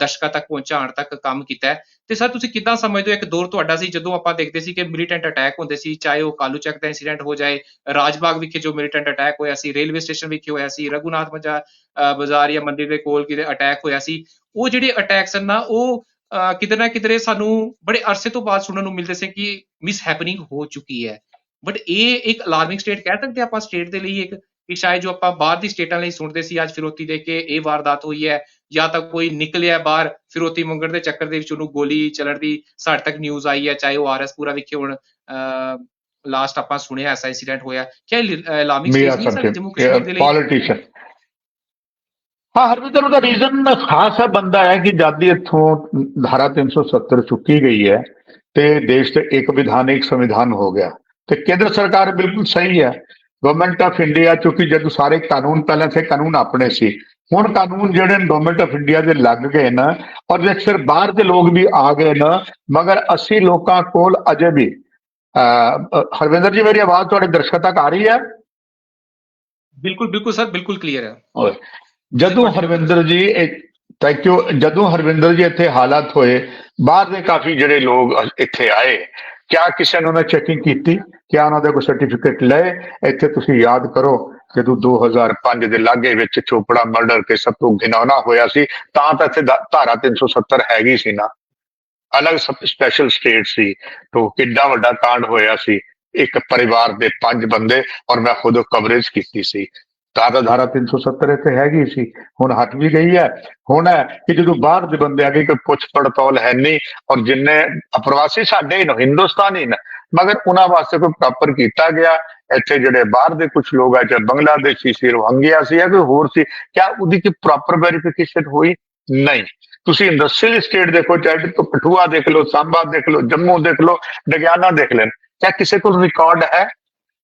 Speaker 1: ਦਰਸ਼ਕਾਂ ਤੱਕ ਪਹੁੰਚਾਉਣ ਤੱਕ ਕੰਮ ਕੀਤਾ ਹੈ। ਤੇ ਸਰ ਤੁਸੀਂ ਕਿੱਦਾਂ ਸਮਝਦੇ ਹੋ ਇੱਕ ਦੌਰ ਤੁਹਾਡਾ ਸੀ ਜਦੋਂ ਆਪਾਂ ਦੇਖਦੇ ਸੀ ਕਿ ਮਿਲੀਟੈਂਟ ਅਟੈਕ ਹੁੰਦੇ ਸੀ ਚਾਹੇ ਉਹ ਕਾਲੂ ਚੱਕ ਦਾ ਇਨਸੀਡੈਂਟ ਹੋ ਜਾਏ ਰਾਜਬਾਗ ਵਿਖੇ ਜੋ ਮਿਲੀਟੈਂਟ ਅਟੈਕ ਹੋਇਆ ਸੀ ਰੇਲਵੇ ਸਟੇਸ਼ਨ ਵਿਖੇ ਹੋਇਆ ਸੀ ਰਘੁਨਾਥ ਮਜਾ ਅਹ, ਬਾਜ਼ਾਰ ਜਾਂ ਮੰਦਿਰ ਦੇ ਕੋਲ ਕਿਤੇ ਅਟੈਕ ਹੋਇਆ ਸੀ ਉਹ ਜਿਹੜੇ ਅਟੈਕਸ ਹਨ ਨਾ ਉਹ ਕਿਤੇ ਨਾ ਕਿਤੇ ਸਾਨੂੰ ਬੜੇ ਅਰਸੇ ਤੋਂ ਬਾਅਦ ਸੁਣਨ ਨੂੰ ਮਿਲਦੇ ਸੀ ਕਿ ਮਿਸ ਹੈਪਨਿੰਗ ਹੋ ਚੁੱਕੀ ਹੈ। ਬਟ ਇਹ ਇੱਕ ਅਲਾਰਮਿੰਗ ਸਟੇਟ ਕਹਿ ਸਕਦੇ ਆਪਾਂ ਸਟੇਟ ਦੇ ਲਈ ਇੱਕ ਕਿ ਸ਼ਾਇਦ ਜੋ ਆਪਾਂ ਬਾਹਰ ਦੀ ਸਟੇਟਾਂ ਲਈ ਸੁਣਦੇ ਸੀ ਅੱਜ ਫਿਰੋਤੀ ਦੇ ਕੇ ਇਹ ਵਾਰਦਾਤ ਹੋਈ ਹੈ ਜਾਂ ਤਾਂ ਕੋਈ ਨਿਕਲਿਆ ਬਾਹਰ ਫਿਰੋਤੀ ਮੰਗਣ ਦੇ ਚੱਕਰ ਦੇ ਵਿੱਚ ਉਹਨੂੰ ਗੋਲੀ ਚੱਲਣ ਦੀ ਸਾਡੇ ਤੱਕ ਨਿਊਜ਼ ਆਈ ਹੈ ਚਾਹੇ ਉਹ ਆਰਐਸ ਪੂਰਾ ਵਿਖੇ ਹੁਣ ਲਾਸਟ ਆਪਾਂ ਸੁਣਿਆ ਐਸਾ ਇਨਸੀਡੈਂਟ ਹੋਇਆ। ਅਲਾਰਮਿੰਗ
Speaker 2: ਮੀਰਾ
Speaker 1: ਸਟੇਟ ਨਹੀਂ
Speaker 2: ਸਬਜੈਕਟ
Speaker 1: ਜੰਮੂ ਕਸ਼ਮੀਰ ਦੇ ਲਈ।
Speaker 2: ਪੋਲੀਟੀਸ਼ੀਅਨ ਹਾਂ ਹਰਵਿੰਦਰ ਉਹਦਾ ਰੀਜ਼ਨ ਖਾਸ ਹੈ ਬੰਦਾ ਹੈ ਕਿ ਜਦ ਦੀ ਇੱਥੋਂ ਧਾਰਾ 370 ਚੁੱਕੀ ਗਈ ਹੈ ਤੇ ਦੇਸ਼ ਤੇ ਇੱਕ ਵਿਧਾਨ ਇੱਕ ਸੰਵਿਧਾਨ ਹੋ ਗਿਆ। ਤੇ ਕੇਂਦਰ ਸਰਕਾਰ ਬਿਲਕੁਲ ਸਹੀ ਹੈ। ਗਵਰਨਮੈਂਟ ਆਫ ਇੰਡੀਆ ਚੁੱਕੀ ਜਦੋਂ ਸਾਰੇ ਕਾਨੂੰਨ ਪਹਿਲਾਂ ਸੇ ਕਾਨੂੰਨ ਆਪਣੇ ਸੀ। ਹੁਣ ਕਾਨੂੰਨ ਜਿਹੜੇ ਗਵਰਨਮੈਂਟ ਆਫ ਇੰਡੀਆ ਦੇ ਲੱਗ ਗਏ ਨਾ ਔਰ ਜੇ ਫਿਰ ਬਾਹਰ ਦੇ ਲੋਕ ਵੀ ਆ ਗਏ ਨਾ ਮਗਰ ਅਸੀਂ ਲੋਕਾਂ ਕੋਲ ਅਜੇ ਵੀ ਹਰਵਿੰਦਰ ਜੀ ਮੇਰੀ ਆਵਾਜ਼ ਤੁਹਾਡੇ ਦਰਸ਼ਕਾਂ ਤੱਕ ਆ ਰਹੀ ਹੈ?
Speaker 1: ਬਿਲਕੁਲ ਬਿਲਕੁਲ ਸਰ ਬਿਲਕੁਲ ਕਲੀਅਰ ਹੈ।
Speaker 2: ਜਦੋਂ ਹਰਵਿੰਦਰ ਜੀ ਥੈਂਕ ਯੂ ਜਦੋਂ ਹਰਵਿੰਦਰ ਜੀ ਇੱਥੇ ਹਾਲਾਤ ਹੋਏ ਬਾਹਰ ਦੇ ਕਾਫੀ ਜਿਹੜੇ ਲੋਕ ਇੱਥੇ ਆਏ ਕਿਆ ਕਿਸੇ ਨੇ ਉਹਨਾਂ ਚੈਕਿੰਗ ਕੀਤੀ? ਕਿਆ ਉਹਨਾਂ ਦੇ ਕੋਈ ਸਰਟੀਫਿਕੇਟ ਲਏ? ਇੱਥੇ ਤੁਸੀਂ ਯਾਦ ਕਰੋ ਜਦੋਂ 2005 ਦੇ ਲਾਗੇ ਵਿੱਚ ਚੋਪੜਾ ਮਰਡਰ ਕੇ ਸਭ ਤੋਂ ਘਿਨੌਣਾ ਹੋਇਆ ਸੀ ਤਾਂ ਤਾਂ ਇੱਥੇ ਧਾਰਾ 370 ਹੈਗੀ ਸੀ ਨਾ। ਅਲੱਗ ਸਪੈਸ਼ਲ ਸਟੇਟ ਸੀ ਤੋਂ ਕਿੱਡਾ ਵੱਡਾ ਕਾਂਡ ਹੋਇਆ ਸੀ। ਇੱਕ ਪਰਿਵਾਰ ਦੇ ਪੰਜ ਬੰਦੇ ਔਰ ਮੈਂ ਖੁਦ ਕਵਰੇਜ ਕੀਤੀ ਸੀ। ਧਾਰਾ ਤਾਂ ਧਾਰਾ 370 ਇੱਥੇ ਹੈਗੀ ਸੀ, ਹੁਣ ਹਟ ਵੀ ਗਈ ਹੈ। ਹੁਣ ਹੈ ਕਿ ਜਦੋਂ ਬਾਹਰ ਦੇ ਬੰਦੇ ਆ ਗਏ ਕੋਈ ਪੁੱਛ ਪੜਤਾਲ ਹੈ ਨਹੀਂ ਔਰ ਜਿੰਨੇ ਅਪਰਵਾਸੀ ਸਾਡੇ ਹੀ ਹਿੰਦੁਸਤਾਨੀ ਨੇ, ਮਗਰ ਉਹਨਾਂ ਵਾਸਤੇ ਕੋਈ ਪ੍ਰੋਪਰ ਕੀਤਾ ਗਿਆ। ਇੱਥੇ ਜਿਹੜੇ ਬਾਹਰ ਦੇ ਕੁਝ ਲੋਕ ਆ, ਚਾਹੇ ਬੰਗਲਾਦੇਸ਼ੀ ਸੀ, ਰੋਹੰਗਿਆ ਸੀ ਜਾਂ ਕੋਈ ਹੋਰ ਸੀ, ਕਿਆ ਉਹਦੀ ਕੀ ਪ੍ਰੋਪਰ ਵੈਰੀਫਿਕੇਸ਼ਨ ਹੋਈ? ਨਹੀਂ। ਤੁਸੀਂ ਇੰਡਸਟਰੀਅਲ ਸਟੇਟ ਦੇਖੋ, ਚਾਹੇ ਤੋਂ ਕਠੂਆ ਦੇਖ ਲਓ, ਸਾਂਬਾ ਦੇਖ ਲਓ, ਜੰਮੂ ਦੇਖ ਲਓ ਡਗਿਆਨਾ ਦੇਖ ਲੈਣ। ਕਿਆ ਕਿਸੇ ਕੋਲ ਰਿਕਾਰਡ ਹੈ?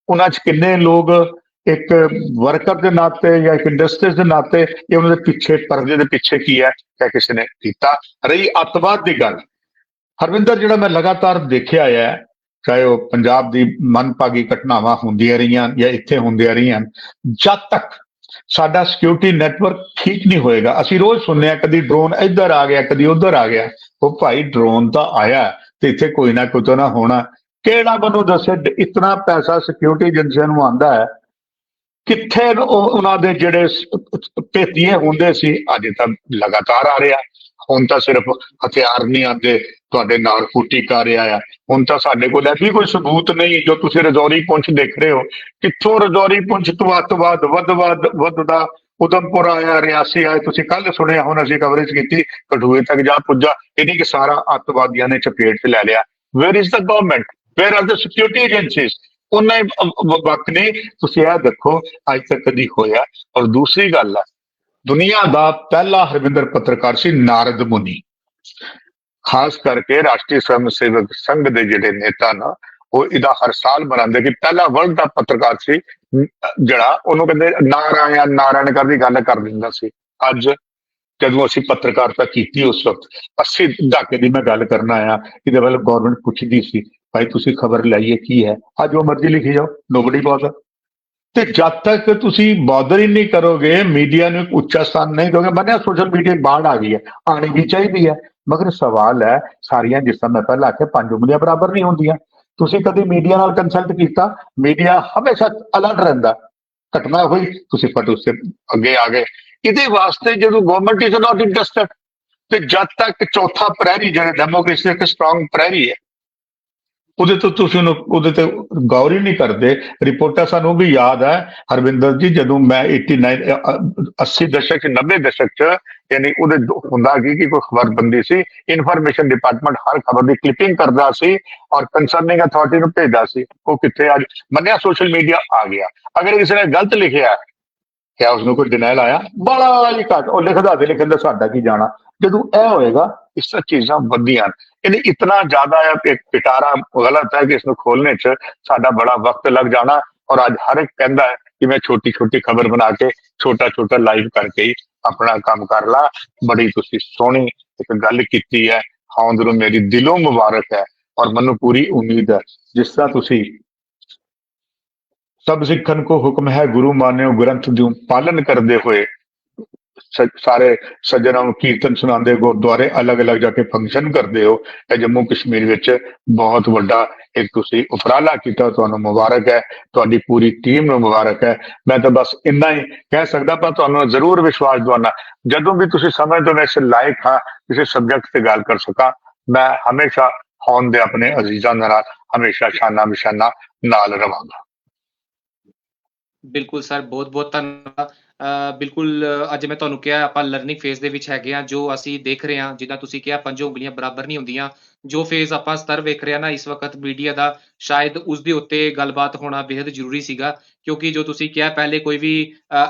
Speaker 2: ਉਹਨਾਂ 'ਚ ਕਿੰਨੇ ਲੋਕ ਇੱਕ ਵਰਕਰ ਦੇ ਨਾਤੇ ਜਾਂ ਇੱਕ ਇੰਡਸਟਰੀ ਦੇ ਨਾਤੇ ਇਹ ਉਹਨਾਂ ਦੇ ਪਿੱਛੇ ਪਰਦੇ ਦੇ ਪਿੱਛੇ ਕੀ ਹੈ? ਕਿਆ ਕਿਸੇ ਨੇ ਕੀਤਾ? ਰਹੀ ਅੱਤਵਾਦ ਦੀ ਗੱਲ। ਹਰਵਿੰਦਰ, ਜਿਹੜਾ ਮੈਂ ਲਗਾਤਾਰ ਦੇਖਿਆ ਹੈ, ਚਾਹੇ ਉਹ ਪੰਜਾਬ ਦੀ ਮਨਪਾਗੀ ਘਟਨਾਵਾਂ ਹੁੰਦੀਆਂ ਰਹੀਆਂ ਜਾਂ ਇੱਥੇ ਹੁੰਦੀਆਂ ਰਹੀਆਂ, ਜਦ ਤੱਕ ਸਾਡਾ ਸਿਕਿਉਰਿਟੀ ਨੈਟਵਰਕ ਠੀਕ ਨਹੀਂ ਹੋਏਗਾ, ਅਸੀਂ ਰੋਜ਼ ਸੁਣਦੇ ਆ ਕਦੀ ਡਰੋਨ ਇੱਧਰ ਆ ਗਿਆ, ਕਦੀ ਉੱਧਰ ਆ ਗਿਆ। ਉਹ ਭਾਈ ਡਰੋਨ ਤਾਂ ਆਇਆ ਤੇ ਇੱਥੇ ਕੋਈ ਨਾ ਕੋਈ ਤਾਂ ਨਾ ਹੋਣਾ। ਕਿਹੜਾ ਮੈਨੂੰ ਦੱਸੇ, ਇਤਨਾ ਪੈਸਾ ਸਿਕਿਉਰਿਟੀ ਏਜੰਸੀਆਂ ਨੂੰ ਆਂਦਾ ਹੈ ਕਿੱਥੇ ਉਹਨਾਂ ਦੇ ਜਿਹੜੇ ਭੇਤੀਏ ਹੁੰਦੇ ਸੀ, ਅੱਜ ਤਾਂ ਲਗਾਤਾਰ ਆ ਰਿਹਾ ਹੁਣ ਤਾਂ ਸਿਰਫ ਹਥਿਆਰ ਨਹੀਂ ਆਉਂਦੇ ਤੁਹਾਡੇ ਨਾਲ ਫੂਟੀ ਕਰ ਰਿਹਾ ਆ। ਹੁਣ ਤਾਂ ਸਾਡੇ ਕੋਲ ਇਹ ਵੀ ਕੋਈ ਸਬੂਤ ਨਹੀਂ ਜੋ ਤੁਸੀਂ ਰਜੌਰੀ ਪੁੰਛ ਦੇਖ ਰਹੇ ਹੋ। ਕਿੱਥੋਂ ਰਜੌਰੀ ਪੁੰਛ ਤੋਂ ਅੱਤਵਾਦ ਵੱਧ ਵੱਧ ਵੱਧਦਾ ਉਦਮਪੁਰ ਆਇਆ, ਰਿਆਸੀ ਆਇਆ। ਤੁਸੀਂ ਕੱਲ ਸੁਣਿਆ ਹੁਣ, ਅਸੀਂ ਕਵਰੇਜ ਕੀਤੀ, ਕਠੂਏ ਤੱਕ ਜਾ ਪੁੱਜਾ। ਇਹ ਕਿ ਸਾਰਾ ਅੱਤਵਾਦੀਆਂ ਨੇ ਚਪੇਟ 'ਚ ਲੈ ਲਿਆ। Where is the government where are the security agencies ਉਹਨਾਂ ਵਕਤ ਨੇ। ਤੁਸੀਂ ਇਹ ਦੇਖੋ, ਅੱਜ ਤੱਕ ਕਦੀ ਹੋਇਆ। ਔਰ ਦੂਸਰੀ ਗੱਲ ਹੈ ਦੁਨੀਆ ਦਾ ਪਹਿਲਾ ਹਰਵਿੰਦਰ ਪੱਤਰਕਾਰ ਸੀ ਨਾਰਦ ਮੁਨੀ। ਖਾਸ ਕਰਕੇ ਰਾਸ਼ਟਰੀ ਸਵੈਮ ਸੇਵਕ ਸੰਘ ਦੇ ਜਿਹੜੇ ਨੇਤਾ ਨਾ, ਉਹ ਇਹਦਾ ਹਰ ਸਾਲ ਮਨਾਉਂਦੇ ਕਿ ਪਹਿਲਾ ਵਰਲਡ ਦਾ ਪੱਤਰਕਾਰ ਸੀ, ਜਿਹੜਾ ਉਹਨੂੰ ਕਹਿੰਦੇ ਨਾਰਾਇਣ ਨਾਰਾਇਣ ਕਰਦੀ ਗੱਲ ਕਰ ਦਿੰਦਾ ਸੀ। ਅੱਜ ਜਦੋਂ ਅਸੀਂ ਪੱਤਰਕਾਰਤਾ ਕੀਤੀ ਉਸ ਵਕਤ 80 ਦਹਾਕੇ ਦੀ ਮੈਂ ਗੱਲ ਕਰਨਾ ਆ ਇਹਦੇ ਵੱਲ ਗਵਰਨਮੈਂਟ ਪੁੱਛਦੀ ਸੀ ਭਾਈ ਤੁਸੀਂ ਖਬਰ ਲਾਈਏ ਕੀ ਹੈ? ਅੱਜ ਜੋ ਮਰਜ਼ੀ ਲਿਖੀ ਜਾਓ ਨੋਬਡੀ ਬੋਦਰ ਤੇ ਜਦ ਤੱਕ ਤੁਸੀਂ ਬੋਦਰ ਹੀ ਨਹੀਂ ਕਰੋਗੇ ਮੀਡੀਆ ਨੂੰ ਇੱਕ ਉੱਚਾ ਸਥਾਨ ਨਹੀਂ ਦੋਗੇ ਮੰਨਿਆ ਸੋਸ਼ਲ ਮੀਡੀਆ ਬਾੜ ਆ ਗਈ ਹੈ ਆਣੀ ਵੀ ਚਾਹੀਦੀ ਹੈ। ਮਗਰ ਸਵਾਲ ਹੈ, ਸਾਰੀਆਂ ਜਿਸ ਤਰ੍ਹਾਂ ਮੈਂ ਪਹਿਲਾਂ ਆਖਿਆ, ਪੰਜ ਉਂਗਲੀਆਂ ਬਰਾਬਰ ਨਹੀਂ ਹੁੰਦੀਆਂ। ਤੁਸੀਂ ਕਦੇ ਮੀਡੀਆ ਨਾਲ ਕੰਸਲਟ ਕੀਤਾ? ਮੀਡੀਆ ਹਮੇਸ਼ਾ ਅਲਰਟ ਰਹਿੰਦਾ। ਘਟਨਾ ਹੋਈ, ਤੁਸੀਂ ਫਟ ਉਸ ਅੱਗੇ ਆ ਗਏ। ਇਹਦੇ ਵਾਸਤੇ ਜਦੋਂ ਗਵਰਨਮੈਂਟ ਇਜ਼ ਨਾਟ ਇੰਟਰਸਟਡ ਤੇ ਜਦ ਤੱਕ ਚੌਥਾ ਪ੍ਰੈਰੀ ਜਿਹੜਾ ਡੈਮੋਕ੍ਰੇਸੀ ਇੱਕ ਸਟਰੋਂਗ ਪ੍ਰੈਰੀ ਹੈ ਉਹਦੇ ਤੋਂ ਤੁਸੀਂ ਉਹਨੂੰ ਉਹਦੇ ਤੇ ਗੌਰ ਹੀ ਨਹੀਂ ਕਰਦੇ। ਰਿਪੋਰਟਾਂ ਸਾਨੂੰ ਵੀ ਯਾਦ ਹੈ ਹਰਵਿੰਦਰ ਜੀ ਜਦੋਂ ਮੈਂ 89 ਅ, 80 ਦਸ਼ਕ 'ਚ, 90 ਦਸ਼ਕ ਚ ਯਾਨੀ ਉਹਦੇ ਹੁੰਦਾ ਕੀ ਕਿ ਕੋਈ ਖਬਰਬੰਦੀ ਸੀ ਇਨਫੋਰਮੇਸ਼ਨ ਡਿਪਾਰਟਮੈਂਟ ਹਰ ਖਬਰ ਦੀ ਕਲਿੱਪਿੰਗ ਕਰਦਾ ਸੀ ਔਰ ਕੰਸਰਨਿੰਗ ਅਥਾਰਟੀ ਨੂੰ ਭੇਜਦਾ ਸੀ। ਉਹ ਕਿੱਥੇ ਅੱਜ ਮੰਨਿਆ ਸੋਸ਼ਲ ਮੀਡੀਆ ਆ ਗਿਆ। ਅਗਰ ਕਿਸੇ ਨੇ ਗਲਤ ਲਿਖਿਆ ਕਿਆ ਉਸ ਨੂੰ ਕੋਈ ਡਿਨਾਈਲ ਆਇਆ? ਬੜਾ ਹੀ ਘੱਟ। ਉਹ ਲਿਖਦਾ ਤੇ ਲਿਖਣ ਦਾ ਸਾਡਾ ਕੀ ਜਾਣਾ? ਜਦੋਂ ਇਹ ਹੋਏਗਾ ਇਸ ਤਰ੍ਹਾਂ ਚੀਜ਼ਾਂ ਵਧੀਆਂ ਯਾਨੀ ਇਤਨਾ ਜ਼ਿਆਦਾ ਹੈ ਇੱਕ ਪਿਟਾਰਾ ਗਲਤ ਹੈ ਕਿ ਇਸ ਖੋਲਣੇ 'ਚ ਸਾਡਾ ਬੜਾ ਵਕਤ ਲੱਗ ਜਾਣਾ ਔਰ ਅੱਜ ਹਰ ਇੱਕ ਕਹਿੰਦਾ ਹੈ ਕਿ ਮੈਂ ਛੋਟੀ ਛੋਟੀ ਖਬਰ ਬਣਾ ਕੇ ਛੋਟਾ ਛੋਟਾ ਲਾਈਵ ਕਰਕੇ ਹੀ ਆਪਣਾ ਕੰਮ ਕਰ ਲਾ। ਬੜੀ ਤੁਸੀਂ ਸੋਹਣੀ ਇੱਕ ਗੱਲ ਕੀਤੀ ਹੈ। ਹੌਂਦ ਨੂੰ ਮੇਰੀ ਦਿਲੋਂ ਮੁਬਾਰਕ ਹੈ ਔਰ ਮੈਨੂੰ ਪੂਰੀ ਉਮੀਦ ਹੈ। ਜਿਸ ਤਰ੍ਹਾਂ ਤੁਸੀਂ ਸਭ ਸਿੱਖਣ ਕੋ ਹੁਕਮ ਹੈ, ਗੁਰੂ ਮਾਨਿਓ ਗ੍ਰੰਥ ਦੀ ਪਾਲਨ ਕਰਦੇ ਹੋਏ ਸਾਰੇ ਸੱਜਣਾਂ ਨੂੰ ਕੀਰਤਨ ਸੁਣਾਉਂਦੇ, ਗੁਰਦੁਆਰੇ ਅਲੱਗ-ਅਲੱਗ ਜਾ ਕੇ ਫੰਕਸ਼ਨ ਕਰਦੇ ਹੋ। ਇਹ ਜੰਮੂ ਕਸ਼ਮੀਰ ਵਿੱਚ ਬਹੁਤ ਵੱਡਾ ਇੱਕ ਤੁਸੀਂ ਉਪਰਾਲਾ ਕੀਤਾ, ਤੁਹਾਨੂੰ ਮੁਬਾਰਕ ਹੈ, ਤੁਹਾਡੀ ਪੂਰੀ ਟੀਮ ਨੂੰ ਮੁਬਾਰਕ ਹੈ। ਮੈਂ ਤਾਂ ਬਸ ਇੰਨਾ ਹੀ ਕਹਿ ਸਕਦਾ, ਪਰ ਤੁਹਾਨੂੰ ਜ਼ਰੂਰ ਵਿਸ਼ਵਾਸ ਦਿਵਾਉਣਾ ਜਦੋਂ ਵੀ ਤੁਸੀਂ ਸਮਝਦੇ ਹੋ ਮੈਂ ਇਸ ਲਾਇਕ ਹਾਂ, ਕਿਸੇ ਸਬਜੈਕਟ ਤੇ ਗੱਲ ਕਰ ਸਕਾਂ, ਮੈਂ ਹਮੇਸ਼ਾ ਹੋਣ ਦੇ ਆਪਣੇ ਅਜ਼ੀਜ਼ਾਂ ਦੇ ਨਾਲ, ਹਮੇਸ਼ਾ ਸ਼ਾਨਾ ਬਿਸ਼ਾਨਾ ਨਾਲ ਰਵਾਂਗਾ।
Speaker 1: ਬਿਲਕੁਲ ਸਰ ਬਹੁਤ ਬਹੁਤ ਧੰਨਵਾਦ। ਬਿਲਕੁਲ ਅੱਜ ਮੈਂ ਤੁਹਾਨੂੰ ਕਿਹਾ, ਆਪਾਂ ਲਰਨਿੰਗ ਫੇਜ਼ ਦੇ ਵਿੱਚ ਹੈਗੇ ਆ ਜੋ ਅਸੀਂ ਦੇਖ ਰਹੇ ਹਾਂ, ਜਿੱਦਾਂ ਤੁਸੀਂ ਕਿਹਾ, ਪੰਜੋ ਉਂਗਲੀਆਂ ਬਰਾਬਰ ਨਹੀਂ ਹੁੰਦੀਆਂ। ਜੋ ਫੇਜ਼ ਆਪਾਂ ਸਤਰ ਵੇਖ ਰਹੇ ਹਾਂ ਨਾ, ਇਸ ਵਕਤ ਮੀਡੀਆ ਦਾ, ਸ਼ਾਇਦ ਉਸ ਦੇ ਉੱਤੇ ਗੱਲਬਾਤ ਹੋਣਾ ਬੇहद ਜ਼ਰੂਰੀ ਸੀਗਾ, ਕਿਉਂਕਿ ਜੋ ਤੁਸੀਂ ਕਿਹਾ, ਪਹਿਲੇ ਕੋਈ ਵੀ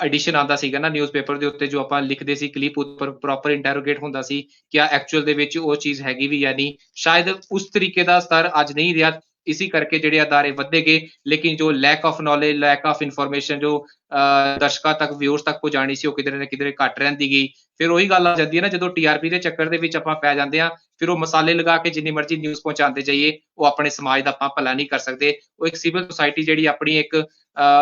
Speaker 1: ਐਡੀਸ਼ਨ ਆਂਦਾ ਸੀਗਾ ਨਾ ਨਿਊਜ਼ਪੇਪਰ ਦੇ ਉੱਤੇ, ਜੋ ਆਪਾਂ ਲਿਖਦੇ ਸੀ ਕਲਿੱਪ ਉੱਪਰ ਪ੍ਰੋਪਰ ਇੰਟਰੋਗੇਟ ਹੁੰਦਾ ਸੀ ਕਿ ਆ ਐਕਚੁਅਲ ਦੇ ਵਿੱਚ ਉਹ ਚੀਜ਼ ਹੈਗੀ ਵੀ ਜਾਂ ਨਹੀਂ। ਸ਼ਾਇਦ ਉਸ ਤਰੀਕੇ ਦਾ ਸਤਰ ਅੱਜ ਨਹੀਂ ਰਿਹਾ। ਇਸੀ ਕਰਕੇ ਜਿਹੜੇ ਅਦਾਰੇ ਵੱਧੇ ਗਏ, ਲੇਕਿਨ ਜੋ lack of knowledge lack of information ਜੋ ਦਰਸ਼ਕਾਂ ਤੱਕ ਵਿਊਅਰਸ ਤੱਕ ਪਹੁੰਚਾਣੀ ਸੀ, ਉਹ ਕਿਧਰੇ ਨਾ ਕਿਧਰੇ ਘੱਟ ਰਹਿੰਦੀ ਗਈ। ਫਿਰ ਉਹੀ ਗੱਲ ਆ ਜਾਂਦੀ ਹੈ ਨਾ, ਜਦੋਂ ਟੀਆਰਪੀ ਦੇ ਚੱਕਰ ਦੇ ਵਿੱਚ ਆਪਾਂ ਪੈ ਜਾਂਦੇ ਆ ਫਿਰ ਉਹ ਮਸਾਲੇ ਲਗਾ ਕੇ ਜਿੰਨੀ ਮਰਜ਼ੀ ਨਿਊਜ਼ ਪਹੁੰਚਾਉਂਦੇ ਜਾਈਏ, ਉਹ ਆਪਣੇ ਸਮਾਜ ਦਾ ਆਪਾਂ ਭਲਾ ਨਹੀਂ ਕਰ ਸਕਦੇ। ਉਹ ਇੱਕ ਸਿਵਲ ਸੁਸਾਇਟੀ ਜਿਹੜੀ ਆਪਣੀ ਇੱਕ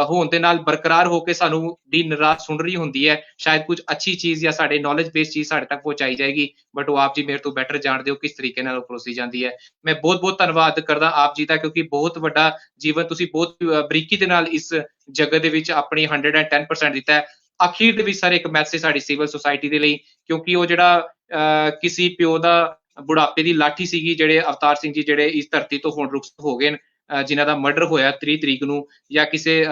Speaker 1: ਹੋਣ ਦੇ ਨਾਲ ਬਰਕਰਾਰ ਹੋ ਕੇ ਸਾਨੂੰ ਦਿਨ ਰਾਤ ਸੁਣ ਰਹੀ ਹੁੰਦੀ ਹੈ। ਸ਼ਾਇਦ ਕੁਝ ਅੱਛੀ ਚੀਜ਼ ਜਾਂ ਸਾਡੇ ਨੌਲੇਜ ਬੇਸ ਚੀਜ਼ ਸਾਡੇ ਤੱਕ ਪਹੁੰਚਾਈ ਜਾਏਗੀ ਬਟ ਉਹ ਆਪ ਜੀ ਮੇਰੇ ਤੋਂ ਬੈਟਰ ਜਾਣਦੇ ਹੋ ਕਿਸ ਤਰੀਕੇ ਨਾਲ ਉਹ ਪਰੋਸੀ ਜਾਂਦੀ ਹੈ। ਮੈਂ ਬਹੁਤ ਬਹੁਤ ਧੰਨਵਾਦ ਕਰਦਾ ਆਪ ਜੀ ਦਾ, ਕਿਉਂਕਿ ਬਹੁਤ ਵੱਡਾ ਜੀਵਨ ਤੁਸੀਂ ਬਹੁਤ ਬਰੀਕੀ ਦੇ ਨਾਲ ਇਸ ਜਗਤ ਦੇ ਵਿੱਚ ਆਪਣੀ 110% ਦਿੱਤਾ ਹੈ। ਅਖੀਰ ਦੇ ਵਿੱਚ ਸਰ ਇੱਕ ਮੈਸੇਜ ਸਾਡੀ ਸਿਵਲ ਸੁਸਾਇਟੀ ਦੇ ਲਈ ਕਿਉਂਕਿ ਉਹ ਜਿਹੜਾ ਕਿਸੇ ਪਿਓ ਦਾ ਬੁਢਾਪੇ ਦੀ ਲਾਠੀ ਸੀਗੀ ਜਿਹੜੇ ਅਵਤਾਰ ਸਿੰਘ ਜੀ ਜਿਹੜੇ ਇਸ ਧਰਤੀ ਤੋਂ ਹੁਣ ਰੁਖਸਤ ਹੋ ਗਏ ਜਿਨ੍ਹਾਂ ਦਾ ਮਰਡਰ ਹੋਇਆ 30 ਤਰੀਕ ਨੂੰ ਜਾਂ ਕਿਸੇ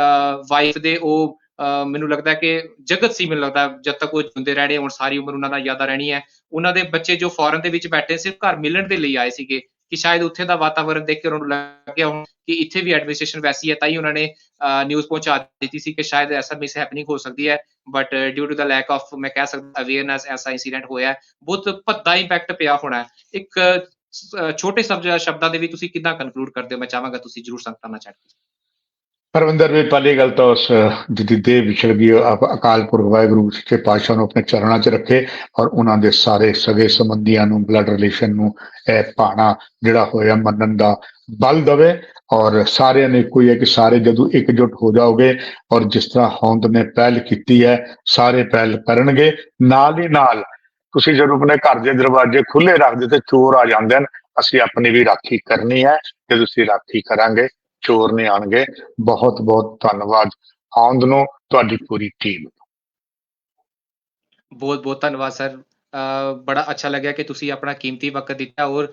Speaker 1: ਵਾਈਫ ਦੇ ਉਹ ਅਹ, ਮੈਨੂੰ ਲੱਗਦਾ ਕਿ ਜਗਤ ਸੀ ਮੈਨੂੰ ਲੱਗਦਾ ਜਦ ਤੱਕ ਉਹ ਜਿਉਂਦੇ ਰਹਿਣੇ ਹੁਣ ਸਾਰੀ ਉਮਰ ਉਹਨਾਂ ਦਾ ਯਾਦਾਂ ਰਹਿਣੀ ਹੈ। ਉਹਨਾਂ ਦੇ ਬੱਚੇ ਜੋ ਫੋਰਨ ਦੇ ਵਿੱਚ ਬੈਠੇ ਸਿਰਫ ਘਰ ਮਿਲਣ ਦੇ ਲਈ ਆਏ ਸੀਗੇ ਕਿ ਸ਼ਾਇਦ ਉੱਥੇ ਦਾ ਵਾਤਾਵਰਣ ਦੇਖ ਕੇ ਉਹਨਾਂ ਨੂੰ ਲੱਗਿਆ ਹੁਣ ਕਿ ਇੱਥੇ ਵੀ ਐਡਮਿਨਿਸਟ੍ਰੇਸ਼ਨ ਵੈਸੀ ਹੈ ਤਾਂ ਹੀ ਉਹਨਾਂ ਨੇ ਨਿਊਜ਼ ਪਹੁੰਚਾ ਦਿੱਤੀ ਸੀ ਕਿ ਸ਼ਾਇਦ ਐਸਾ ਮਿਸ ਹੈਪਨਿੰਗ ਹੋ ਸਕਦੀ ਹੈ but due to the lack of ਮੈਂ ਕਹਿ ਸਕਦਾ ਅਵੇਅਰਨੈਸ ਐਸਾ ਇਨਸੀਡੈਂਟ ਹੋਇਆ ਬਹੁਤ ਭੱਦਾ ਇੰਪੈਕਟ ਪਿਆ ਹੋਣਾ ਇੱਕ ਛੋਟੇ ਸ਼ਬਦਾਂ ਦੇ ਵਿੱਚ ਤੁਸੀਂ ਕਿੱਦਾਂ ਕਨਕਲੂਡ ਕਰਦੇ ਹੋ? ਮੈਂ ਚਾਹਾਂਗਾ ਤੁਸੀਂ ਜਰੂਰ ਸੰਗਤਾਂ ਨਾਲ ਚੈਟ
Speaker 2: ਪਰਵਿੰਦਰ ਵੀ ਪਹਿਲੀ ਗੱਲ ਤਾਂ ਉਸ ਜਿਹਦੀ ਦੇਹ ਵਿਛੜ ਗਈ ਅਕਾਲ ਪੁਰਖ ਵਾਹਿਗੁਰੂ ਸੱਚੇ ਪਾਤਸ਼ਾਹ ਨੂੰ ਆਪਣੇ ਚਰਨਾਂ 'ਚ ਰੱਖੇ ਔਰ ਉਹਨਾਂ ਦੇ ਸਾਰੇ ਸਗੇ ਸੰਬੰਧੀਆਂ ਨੂੰ ਬਲੱਡ ਰਿਲੇਸ਼ਨ ਨੂੰ, ਇਹ ਭਾਣਾ ਜਿਹੜਾ ਹੋਇਆ ਮੰਨਣ ਦਾ ਬਲ ਦਵੇ ਔਰ ਸਾਰਿਆਂ ਨੇ ਕੋਈ ਹੈ ਕਿ ਸਾਰੇ ਜਦੋਂ ਇਕਜੁੱਟ ਹੋ ਜਾਓਗੇ ਔਰ ਜਿਸ ਤਰ੍ਹਾਂ ਹੌਂਦ ਨੇ ਪਹਿਲ ਕੀਤੀ ਹੈ, ਸਾਰੇ ਪਹਿਲ ਕਰਨਗੇ, ਨਾਲ ਹੀ ਨਾਲ ਤੁਸੀਂ ਜਦੋਂ ਆਪਣੇ ਘਰ ਦੇ ਦਰਵਾਜ਼ੇ ਖੁੱਲੇ ਰੱਖਦੇ ਤੇ ਚੋਰ ਆ ਜਾਂਦੇ ਹਨ, ਅਸੀਂ ਆਪਣੀ ਵੀ ਰਾਖੀ ਕਰਨੀ ਹੈ ਤੇ ਤੁਸੀਂ ਰਾਖੀ ਕਰਾਂਗੇ ਚੋਰ ਨਹੀਂ ਆਣਗੇ ਬਹੁਤ ਬਹੁਤ ਧੰਨਵਾਦ। ਹੌਂਦ ਨੂੰ ਤੁਹਾਡੀ ਪੂਰੀ ਟੀਮ
Speaker 1: ਬਹੁਤ ਬਹੁਤ ਧੰਨਵਾਦ ਸਰ ਬੜਾ ਅੱਛਾ ਲੱਗਿਆ ਕਿ ਤੁਸੀਂ ਆਪਣਾ ਕੀਮਤੀ ਵਕਤ ਦਿੱਤਾ ਔਰ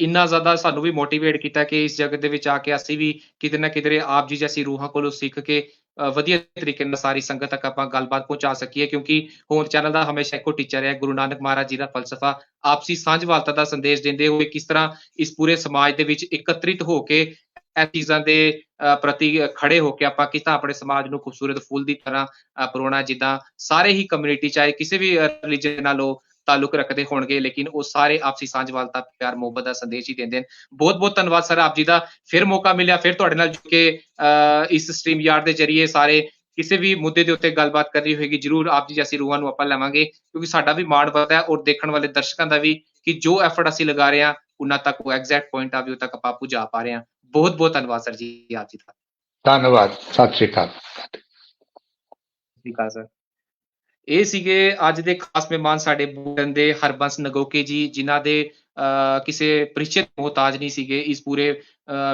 Speaker 1: ਇੰਨਾ ਜ਼ਿਆਦਾ ਸਾਨੂੰ ਵੀ ਮੋਟੀਵੇਟ ਕੀਤਾ ਕਿ ਇਸ ਜਗਤ ਦੇ ਵਿੱਚ ਆ ਕੇ ਅਸੀਂ ਵੀ ਕਿਤੇ ਨਾ ਕਿਤੇ ਆਪ ਜੀ ਜੈਸੀ ਰੂਹਾਂ ਕੋਲੋਂ ਸਿੱਖ ਕੇ ਵਧੀਆ ਤਰੀਕੇ ਨਾਲ ਸਾਰੀ ਸੰਗਤ ਤੱਕ ਆਪਾਂ ਗੱਲਬਾਤ ਪਹੁੰਚਾ ਸਕੀਏ ਕਿਉਂਕਿ ਹੋਂਦ ਚੈਨਲ ਦਾ ਹਮੇਸ਼ਾ ਇੱਕੋ ਟੀਚਰ ਹੈ, ਗੁਰੂ ਨਾਨਕ ਮਹਾਰਾਜ ਜੀ ਦਾ ਫਲਸਫਾ। ਆਪਸੀ ਸਾਂਝਵਾਲਤਾ ਦਾ ਸੰਦੇਸ਼ ਦਿੰਦੇ ਹੋਏ ਕਿਸ ਤਰ੍ਹਾਂ ਇਸ ਪੂਰੇ ਸਮਾਜ ਦੇ ਵਿੱਚ ਇਕੱਤਰਿਤ ਹੋ ਕੇ ਇਹ ਚੀਜ਼ਾਂ ਦੇ, ਅਹ, ਪ੍ਰਤੀ ਖੜੇ ਹੋ ਕੇ ਆਪਾਂ ਕਿਸ ਆਪਣੇ ਸਮਾਜ ਨੂੰ ਖੂਬਸੂਰਤ ਫੁੱਲ ਦੀ ਤਰ੍ਹਾਂ, ਅਹ, ਪਰੋਣਾ ਜਿੱਦਾਂ ਸਾਰੇ ਹੀ ਕਮਿਊਨਿਟੀ ਚਾਹੇ ਕਿਸੇ ਵੀ ਰਿਲੀਜਨ ਨਾਲ ਉਹ ਤਾਲੁਕ ਰੱਖਦੇ ਹੋਣਗੇ, ਲੇਕਿਨ ਉਹ ਸਾਰੇ ਆਪਸੀ ਸਾਂਝਵਾਲਤਾ ਪਿਆਰ, ਮੁਹੱਬਤ ਦਾ ਸੰਦੇਸ਼ ਹੀ ਦਿੰਦੇ ਨੇ। ਬਹੁਤ ਬਹੁਤ ਧੰਨਵਾਦ ਸਰ, ਆਪ ਜੀ ਦਾ ਫਿਰ ਮੌਕਾ ਮਿਲਿਆ, ਫਿਰ ਤੁਹਾਡੇ ਨਾਲ ਜੁੜ ਕੇ, ਅਹ, ਇਸ ਸਟ੍ਰੀਮ ਯਾਰਡ ਦੇ ਜ਼ਰੀਏ ਸਾਰੇ ਕਿਸੇ ਵੀ ਮੁੱਦੇ ਦੇ ਉੱਤੇ ਗੱਲਬਾਤ ਕਰਨੀ ਹੋਏਗੀ, ਜਰੂਰ ਆਪ ਜੀ ਜੈਸੀ ਰੂਹਾਂ ਨੂੰ ਆਪਾਂ ਲਵਾਂਗੇ, ਕਿਉਂਕਿ ਸਾਡਾ ਵੀ ਮਾਣ ਵੱਧਦਾ ਹੈ ਔਰ ਦੇਖਣ ਵਾਲੇ ਦਰਸ਼ਕਾਂ ਦਾ ਵੀ ਕਿ ਜੋ ਐਫਰਟ ਅਸੀਂ ਲਗਾ ਰਹੇ ਹਾਂ, ਉਹਨਾਂ ਤੱਕ ਉਹ ਐਗਜ਼ੈਕਟ ਪੁਆਇੰਟ ਆਫ ਵੀ ਤੱਕ ਆਪਾਂ ਪੁਜਾ ਪਾ ਰਹੇ ਹਾਂ। ਬਹੁਤ ਬਹੁਤ ਧੰਨਵਾਦ ਸਰ ਜੀ ਆਪ ਜੀ ਦਾ।
Speaker 2: ਧੰਨਵਾਦ ਸਤਿ ਸ਼੍ਰੀ ਅਕਾਲ।
Speaker 1: ਠੀਕ ਆ ਸਰ। ਇਹ ਸੀਗੇ ਅੱਜ ਦੇ ਖਾਸ ਮਹਿਮਾਨ ਸਾਡੇ ਬੋਲਣ ਦੇ ਹਰਬੰਸ ਨਗੋਕੇ ਜੀ ਜਿਨ੍ਹਾਂ ਦੇ ਕਿਸੇ ਪਰਿਚਿਤ ਮੁਹਤਾਜ ਨਹੀਂ ਸੀਗੇ। ਇਸ ਪੂਰੇ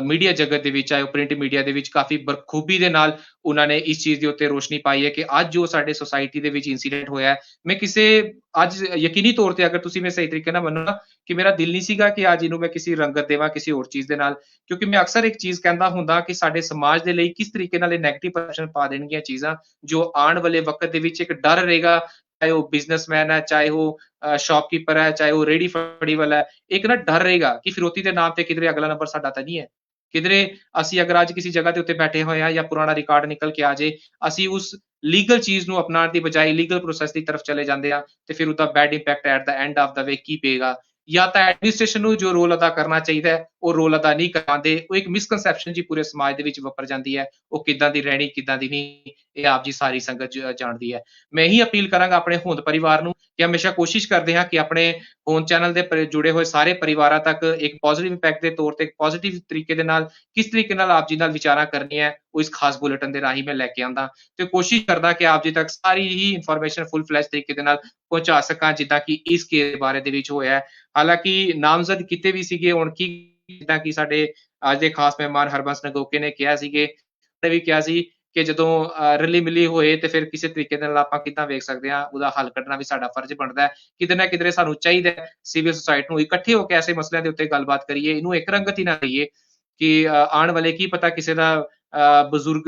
Speaker 1: ਮੀਡੀਆ ਜਗਤ ਦੇ ਵਿੱਚ, ਚਾਹੇ ਉਹ ਪ੍ਰਿੰਟ ਮੀਡੀਆ ਦੇ ਵਿੱਚ ਕਾਫੀ ਬਖੂਬੀ ਦੇ ਨਾਲ ਉਹਨਾਂ ਨੇ ਇਸ ਚੀਜ਼ ਦੇ ਉੱਤੇ ਰੋਸ਼ਨੀ ਪਾਈ ਹੈ ਕਿ ਅੱਜ ਜੋ ਸਾਡੇ ਸੋਸਾਇਟੀ ਦੇ ਵਿੱਚ ਇਨਸੀਡੈਂਟ ਹੋਇਆ ਮੈਂ ਕਿਸੇ, ਅੱਜ ਯਕੀਨੀ ਤੌਰ ਤੇ ਅਗਰ ਤੁਸੀਂ ਮੈਂ ਸਹੀ ਤਰੀਕੇ ਨਾਲ ਮੰਨੋ ਕਿ ਮੇਰਾ ਦਿਲ ਨਹੀਂ ਸੀਗਾ ਕਿ ਅੱਜ ਇਹਨੂੰ ਮੈਂ ਕਿਸੇ ਰੰਗਤ ਦੇਵਾਂ, ਕਿਸੇ ਹੋਰ ਚੀਜ਼ ਦੇ ਨਾਲ। ਕਿਉਂਕਿ ਮੈਂ ਅਕਸਰ ਇੱਕ ਚੀਜ਼ ਕਹਿੰਦਾ ਹੁੰਦਾ ਕਿ ਸਾਡੇ ਸਮਾਜ ਦੇ ਲਈ ਕਿਸ ਤਰੀਕੇ ਨਾਲ ਇਹ ਨੈਗੇਟਿਵ ਪਰਸੈਪਸ਼ਨ ਪਾ ਦੇਣਗੀਆਂ ਚੀਜ਼ਾਂ, ਜੋ ਆਉਣ ਵਾਲੇ ਵਕਤ ਦੇ ਵਿੱਚ ਇੱਕ ਡਰ ਰਹੇਗਾ ਚਾਹੇ ਉਹ ਬਿਜ਼ਨਸਮੈਨ ਹੈ, ਚਾਹੇ ਉਹ ਸ਼ਾਪਕੀਪਰ ਹੈ, ਚਾਹੇ ਉਹ ਰੇੜੀ ਫੜੀ ਵਾਲਾ ਹੈ ਇੱਕ ਨਾ ਡਰ ਰਹੇਗਾ ਕਿ ਫਿਰੋਤੀ ਦੇ ਨਾਮ ਤੇ ਕਿਧਰੇ ਅਗਲਾ ਨੰਬਰ ਸਾਡਾ ਤਾਂ ਨਹੀਂ ਹੈ। ਕਿਧਰੇ ਅਸੀਂ ਅਗਰ ਅੱਜ ਕਿਸੇ ਜਗ੍ਹਾ ਦੇ ਉੱਤੇ ਬੈਠੇ ਹੋਏ ਹਾਂ ਜਾਂ ਪੁਰਾਣਾ ਰਿਕਾਰਡ ਨਿਕਲ ਕੇ ਆ ਜੇ, ਅਸੀਂ ਉਸ ਲੀਗਲ ਚੀਜ਼ ਨੂੰ ਅਪਣਾਉਣ ਦੀ ਬਜਾਏ ਲੀਗਲ ਪ੍ਰੋਸੈਸ ਦੀ ਤਰਫ ਚਲੇ ਜਾਂਦੇ ਆ ਤੇ ਫਿਰ ਉਹਦਾ bad impact at the end of the way ਕੀ ਪਏਗਾ? ਜਾਂ ਤਾਂ ਐਡਮਿਨਿਸਟ੍ਰੇਸ਼ਨ ਨੂੰ ਜੋ ਰੋਲ ਅਦਾ ਕਰਨਾ ਚਾਹੀਦਾ ਹੈ ਉਹ ਰੋਲ ਅਦਾ ਨਹੀਂ ਕਰਾਉਂਦੇ, ਉਹ ਇੱਕ ਮਿਸਕਨਸੈਪਸ਼ਨ ਜੀ ਪੂਰੇ ਸਮਾਜ ਦੇ ਵਿੱਚ ਵਾਪਰ ਜਾਂਦੀ ਹੈ, ਉਹ ਕਿੱਦਾਂ ਦੀ ਰਹਿਣੀ, ਕਿੱਦਾਂ ਦੀ ਨਹੀਂ, ਇਹ ਆਪ ਜੀ ਸਾਰੀ ਸੰਗਤ ਜਾਣਦੀ ਹੈ। ਮੈਂ ਹੀ ਅਪੀਲ ਕਰਾਂਗਾ ਆਪਣੇ ਹੋਂਦ ਪਰਿਵਾਰ ਨੂੰ ਕਿ ਹਮੇਸ਼ਾ ਕੋਸ਼ਿਸ਼ ਕਰਦੇ ਹਾਂ ਕਿ ਆਪਣੇ ਹੋਂਦ ਚੈਨਲ ਦੇ ਜੁੜੇ ਹੋਏ ਸਾਰੇ ਪਰਿਵਾਰਾਂ ਤੱਕ ਇੱਕ ਪੋਜ਼ਿਟਿਵ ਇੰਪੈਕਟ ਦੇ ਤੌਰ ਤੇ ਇੱਕ ਪੋਜ਼ਿਟਿਵ ਤਰੀਕੇ ਦੇ ਨਾਲ ਕਿਸ ਤਰੀਕੇ ਨਾਲ ਆਪ ਜੀ ਨਾਲ ਵਿਚਾਰਾਂ ਕਰਨੀਆਂ ਹੈ, ਉਹ ਇਸ ਖਾਸ ਬੁਲੇਟਿਨ ਦੇ ਰਾਹੀਂ ਮੈਂ ਲੈ ਕੇ ਆਂਦਾ ਤੇ ਕੋਸ਼ਿਸ਼ ਕਰਦਾ ਕਿ ਆਪ ਜੀ ਤੱਕ ਸਾਰੀ ਹੀ ਇਨਫੋਰਮੇਸ਼ਨ ਫੁੱਲ ਫਲੈਸ਼ ਤਰੀਕੇ ਦੇ ਨਾਲ ਪਹੁੰਚਾ ਸਕਾਂ, ਜਿੱਦਾਂ ਕਿ ਇਸ ਕੇਸ ਬਾਰੇ ਦੇ ਵਿੱਚ ਹੋਇਆ ਹੈ। ਹਾਲਾਂਕਿ ਨਾਮਜ਼ਦ ਕਿਤੇ ਵੀ ਸੀਗੇ, ਹੁਣ ਕੀ ਜਿੱਦਾਂ ਕਿ ਸਾਡੇ ਅੱਜ ਦੇ ਖਾਸ ਮਹਿਮਾਨ ਹਰਬੰਸ ਨਗੋਕੇ ਨੇ ਕਿਹਾ ਸੀਗੇ ਤੇ ਵੀ ਕਿਹਾ ਸੀ ਕਿ ਜਦੋਂ ਰਲੀ ਮਿਲੀ ਹੋਏ ਤੇ ਫਿਰ ਕਿਸੇ ਤਰੀਕੇ ਨਾਲ ਆਪਾਂ ਕਿੱਦਾਂ ਵੇਖ ਸਕਦੇ ਹਾਂ ਉਹਦਾ ਹੱਲ ਕੱਢਣਾ ਵੀ ਸਾਡਾ ਫਰਜ਼ ਬਣਦਾ ਹੈ। ਕਿਤੇ ਨਾ ਕਿਤੇ ਸਾਨੂੰ ਚਾਹੀਦਾ ਸਿਵਲ ਸੁਸਾਇਟੀ ਨੂੰ ਇਕੱਠੇ ਹੋ ਕੇ ਐਸੇ ਮਸਲਿਆਂ ਦੇ ਉੱਤੇ ਗੱਲਬਾਤ ਕਰੀਏ ਇਹਨੂੰ ਇੱਕ ਰੰਗਤ ਨਾ ਲਈਏ ਕਿ ਆਉਣ ਵਾਲੇ ਕੀ ਪਤਾ ਕਿਸੇ ਦਾ ਅਹ, ਬਜ਼ੁਰਗ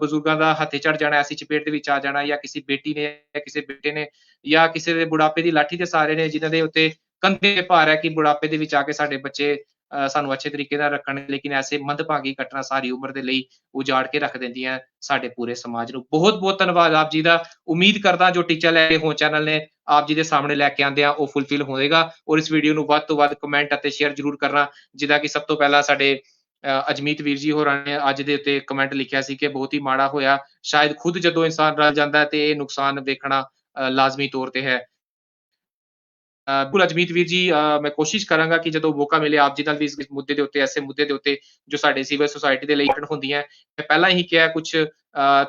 Speaker 1: ਬਜ਼ੁਰਗਾਂ ਦਾ ਹੱਥੇ ਚੜ ਜਾਣਾ ਐਸੀ ਚਪੇਟ ਦੇ ਵਿੱਚ ਆ ਜਾਣਾ ਜਾਂ ਕਿਸੇ ਬੇਟੀ ਨੇ ਜਾਂ ਕਿਸੇ ਬੇਟੇ ਨੇ ਜਾਂ ਕਿਸੇ ਦੇ ਬੁਢਾਪੇ ਦੀ ਲਾਠੀ ਦੇ ਸਾਰੇ ਨੇ ਜਿਨ੍ਹਾਂ ਦੇ ਉੱਤੇ ਕੰਧੇ ਭਾਰ ਹੈ ਕਿ ਬੁਢਾਪੇ ਦੇ ਵਿੱਚ ਆ ਕੇ ਸਾਡੇ ਬੱਚੇ ਸਾਨੂੰ ਅੱਛੇ ਤਰੀਕੇ ਨਾਲ ਰੱਖਣ ਲੇਕਿਨ ਐਸੇ ਮੰਦਭਾਗੀ ਘਟਨਾ ਸਾਰੀ ਉਮਰ ਦੇ ਲਈ ਉਜਾੜ ਕੇ ਰੱਖ ਦਿੰਦੀਆਂ ਸਾਡੇ ਪੂਰੇ ਸਮਾਜ ਨੂੰ। ਬਹੁਤ ਬਹੁਤ ਧੰਨਵਾਦ ਆਪ ਜੀ ਦਾ। ਉਮੀਦ ਕਰਦਾ ਜੋ ਟੀਚਰ ਲੈ ਕੇ ਹੋ ਚੈਨਲ ਨੇ ਆਪ ਜੀ ਦੇ ਸਾਹਮਣੇ ਲੈ ਕੇ ਆਂਦੇ ਆ ਉਹ ਫੁੱਲਫਿਲ ਹੋਏਗਾ ਔਰ ਇਸ ਵੀਡੀਓ ਨੂੰ ਵੱਧ ਤੋਂ ਵੱਧ ਕਮੈਂਟ ਅਤੇ ਸ਼ੇਅਰ ਜਰੂਰ ਕਰਨਾ ਜਿਹਦਾ ਕਿ ਸਭ ਤੋਂ ਪਹਿਲਾਂ ਸਾਡੇ ਅ, ਅਜਮੀਤ ਵੀਰ ਜੀ ਹੋਰਾਂ ਨੇ ਅੱਜ ਦੇ ਉੱਤੇ ਕਮੈਂਟ ਲਿਖਿਆ ਸੀ ਕਿ ਬਹੁਤ ਹੀ ਮਾੜਾ ਹੋਇਆ। ਸ਼ਾਇਦ ਖੁਦ ਜਦੋਂ ਇਨਸਾਨ ਰਲ ਜਾਂਦਾ ਤੇ ਇਹ ਨੁਕਸਾਨ ਵੇਖਣਾ ਅ, ਲਾਜ਼ਮੀ ਤੌਰ ਤੇ ਹੈ। ਬਿਲਕੁਲ ਅਜਮੀਤ ਵੀਰ ਜੀ ਮੈਂ ਕੋਸ਼ਿਸ਼ ਕਰਾਂਗਾ ਕਿ ਜਦੋਂ ਮੌਕਾ ਮਿਲੇ ਆਪ ਜੀ ਨਾਲ ਵੀ ਇਸ ਮੁੱਦੇ ਦੇ ਉੱਤੇ ਐਸੇ ਮੁੱਦੇ ਦੇ ਉੱਤੇ ਜੋ ਸਾਡੇ ਸਿਵਲ ਸੁਸਾਇਟੀ ਦੇ ਲਈ important ਹੁੰਦੀਆਂ ਮੈਂ ਪਹਿਲਾਂ ਹੀ ਕਿਹਾ ਕੁਝ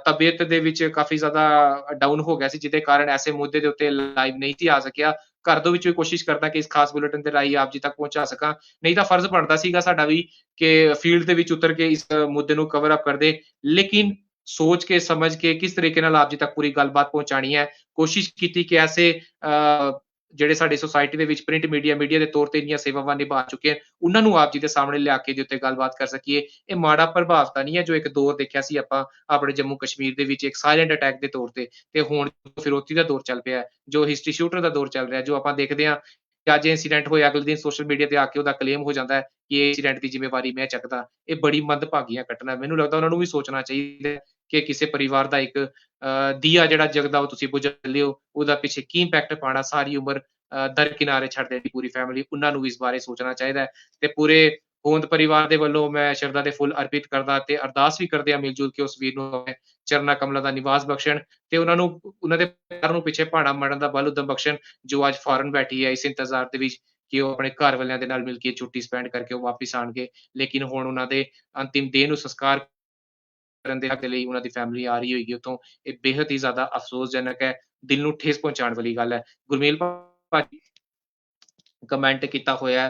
Speaker 1: ਤਬੀਅਤ ਦੇ ਵਿੱਚ ਕਾਫੀ ਜ਼ਿਆਦਾ ਡਾਊਨ ਹੋ ਗਿਆ ਸੀ ਜਿਹਦੇ ਕਾਰਨ ਐਸੇ ਮੁੱਦੇ ਦੇ ਉੱਤੇ ਲਾਈਵ ਨਹੀਂ ਸੀ ਆ ਸਕਿਆ। ਘਰ ਦੇ ਵਿੱਚ ਵੀ ਕੋਸ਼ਿਸ਼ ਕਰਦਾ ਕਿ ਇਸ ਖਾਸ ਬੁਲੇਟਿਨ ਦੇ ਰਾਹੀਂ ਆਪ ਜੀ ਤੱਕ ਪਹੁੰਚਾ ਸਕਾਂ। ਨਹੀਂ ਤਾਂ ਫਰਜ਼ ਬਣਦਾ ਸੀਗਾ ਸਾਡਾ ਵੀ ਕਿ ਫੀਲਡ ਦੇ ਵਿੱਚ ਉਤਰ ਕੇ ਇਸ ਮੁੱਦੇ ਨੂੰ ਕਵਰ ਅਪ ਕਰਦੇ। ਲੇਕਿਨ ਸੋਚ ਕੇ ਸਮਝ ਕੇ ਕਿਸ ਤਰੀਕੇ ਨਾਲ ਆਪ ਜੀ ਤੱਕ ਪੂਰੀ ਗੱਲਬਾਤ ਪਹੁੰਚਾਣੀ ਹੈ ਕੋਸ਼ਿਸ਼ ਕੀਤੀ ਕਿ ਐਸੇ ਅ, ਜਿਹੜੇ ਸਾਡੇ ਸੁਸਾਇਟੀ ਦੇ ਵਿੱਚ ਪ੍ਰਿੰਟ ਮੀਡੀਆ ਮੀਡੀਆ ਦੇ ਤੌਰ ਤੇ ਇੰਨੀਆਂ ਸੇਵਾਵਾਂ ਨਿਭਾ ਚੁੱਕੇ ਹਨ, ਉਹਨਾਂ ਨੂੰ ਆਪ ਜੀ ਦੇ ਸਾਹਮਣੇ ਲਿਆ ਕੇ ਦੇ ਉੱਤੇ ਗੱਲਬਾਤ ਕਰ ਸਕੀਏ। ਇਹ ਮਾੜਾ ਪ੍ਰਭਾਵ ਤਾਂ ਨਹੀਂ ਹੈ ਜੋ ਇੱਕ ਦੌਰ ਦੇਖਿਆ ਸੀ ਆਪਾਂ ਆਪਣੇ ਜੰਮੂ ਕਸ਼ਮੀਰ ਦੇ ਵਿੱਚ, ਇੱਕ ਸਾਇਲੈਂਟ ਅਟੈਕ ਦੇ ਤੌਰ ਤੇ। ਤੇ ਹੁਣ ਫਿਰੋਤੀ ਦਾ ਦੌਰ ਚੱਲ ਪਿਆ ਜੋ ਹਿਸਟਰੀ ਸ਼ੂਟਰ ਦਾ ਦੌਰ ਚੱਲ ਰਿਹਾ, ਜੋ ਆਪਾਂ ਦੇਖਦੇ ਹਾਂ ਕਿ ਅੱਜ ਇਨਸੀਡੈਂਟ ਹੋਇਆ ਅਗਲੇ ਦਿਨ ਸੋਸ਼ਲ ਮੀਡੀਆ ਤੇ ਆ ਕੇ ਉਹਦਾ ਕਲੇਮ ਹੋ ਜਾਂਦਾ ਹੈ ਕਿ ਇਹ ਇਨਸੀਡੈਂਟ ਦੀ ਜ਼ਿੰਮੇਵਾਰੀ ਮੈਂ ਚੱਕਦਾ। ਇਹ ਬੜੀ ਮੰਦਭਾਗੀਆਂ ਘਟਨਾ ਮੈਨੂੰ ਲੱਗਦਾ ਉਹਨਾਂ ਨੂੰ ਵੀ ਸੋਚਣਾ ਚਾਹੀਦਾ ਕਿ ਕਿਸੇ ਪਰਿਵਾਰ ਦਾ ਇੱਕ ਅ, ਦੀਆ ਜਿਹੜਾ ਜਗਦਾ ਉਹ ਤੁਸੀਂ ਬੁਝਾ ਲਿਓ। ਉਹਦਾ ਪਿੱਛੇ ਕੀ ਇੰਪੈਕਟ ਪਾਣਾ ਸਾਰੀ ਉਮਰ ਦਰ ਕਿਨਾਰੇ ਛੱਡ ਦੇਣੀ ਪੂਰੀ ਫੈਮਿਲੀ ਉਹਨਾਂ ਨੂੰ ਵੀ ਇਸ ਬਾਰੇ ਸੋਚਣਾ ਚਾਹੀਦਾ ਤੇ ਪੂਰੇ ਹੋਂਦ ਪਰਿਵਾਰ ਦੇ ਵੱਲੋਂ ਮੈਂ ਸ਼ਰਧਾ ਦੇ ਫੁੱਲ ਅਰਪਿਤ ਕਰਦਾ ਤੇ ਅਰਦਾਸ ਵੀ ਕਰਦੇ ਆ ਮਿਲ ਜੁਲ ਕੇ ਉਸ ਵੀਰ ਨੂੰ ਆਪਣੇ ਚਰਨਾ ਕਮਲਾਂ ਦਾ ਨਿਵਾਸ ਬਖਸ਼ਣ ਤੇ ਉਹਨਾਂ ਨੂੰ, ਉਹਨਾਂ ਦੇ ਪੈਰ ਨੂੰ ਪਿੱਛੇ ਭਾਣਾ ਮਾਰਨ ਦਾ ਬਲ ਉਦਮ ਬਖਸ਼ਣ ਜੋ ਅੱਜ ਫੌਰਨ ਬੈਠੀ ਹੈ, ਇਸ ਇੰਤਜ਼ਾਰ ਦੇ ਵਿੱਚ ਕਿ ਉਹ ਆਪਣੇ ਘਰ ਵਾਲਿਆਂ ਦੇ ਨਾਲ ਮਿਲ ਕੇ ਛੁੱਟੀ ਸਪੈਂਡ ਕਰਕੇ ਉਹ ਵਾਪਿਸ ਆਣਗੇ ਲੇਕਿਨ ਹੁਣ ਉਹਨਾਂ ਦੇ ਅੰਤਿਮ ਦੇਹ ਨੂੰ ਸੰਸਕਾਰ ਕਰਨ ਦੇ ਹੱਕ ਲਈ ਉਹਨਾਂ ਦੀ ਫੈਮਿਲੀ ਆ ਰਹੀ ਹੋਏਗੀ, ਉੱਥੋਂ ਇਹ ਬੇहद ਹੀ ਜ਼ਿਆਦਾ ਅਫਸੋਸਜਨਕ ਹੈ, ਦਿਲ ਨੂੰ ਠੇਸ ਪਹੁੰਚਾਉਣ ਵਾਲੀ ਗੱਲ ਹੈ। ਗੁਰਮੇਲ ਭਾਜੀ ਕਮੈਂਟ ਕੀਤਾ ਹੋਇਆ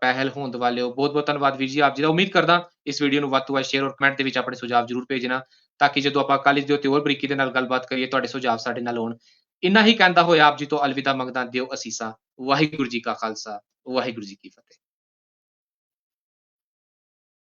Speaker 1: ਪਹਿਲ ਹੋਂਦ ਵਾਲਿਓ ਬਹੁਤ ਬਹੁਤ ਧੰਨਵਾਦ ਵੀਰ ਜੀ, ਆਪ ਜੀ ਦਾ। ਉਮੀਦ ਕਰਦਾ ਇਸ ਵੀਡੀਓ ਨੂੰ ਵੱਧ ਤੋਂ ਵੱਧ ਸ਼ੇਅਰ ਔਰ ਕਮੈਂਟ ਦੇ ਵਿੱਚ ਆਪਣੇ ਸੁਝਾਅ ਜ਼ਰੂਰ ਭੇਜਣਾ, ਤਾਂ ਕਿ ਜਦੋਂ ਆਪਾਂ ਕਾਲਜ ਇਸ ਦੇ ਉੱਤੇ ਹੋਰ ਬਰੀਕੀ ਦੇ ਨਾਲ ਗੱਲਬਾਤ ਕਰੀਏ, ਤੁਹਾਡੇ ਸੁਝਾਅ ਸਾਡੇ ਨਾਲ ਹੋਣ। ਇੰਨਾ ਹੀ ਕਹਿੰਦਾ ਹੋਇਆ, ਆਪ ਜੀ ਤੋਂ ਅਲਵਿਦਾ ਮੰਗਦਾ ਦਿਓ ਅਸੀਸਾਂ। ਵਾਹਿਗੁਰੂ ਜੀ ਕਾ ਖਾਲਸਾ, ਵਾਹਿਗੁਰੂ ਜੀ ਕੀ ਫਤਿਹ।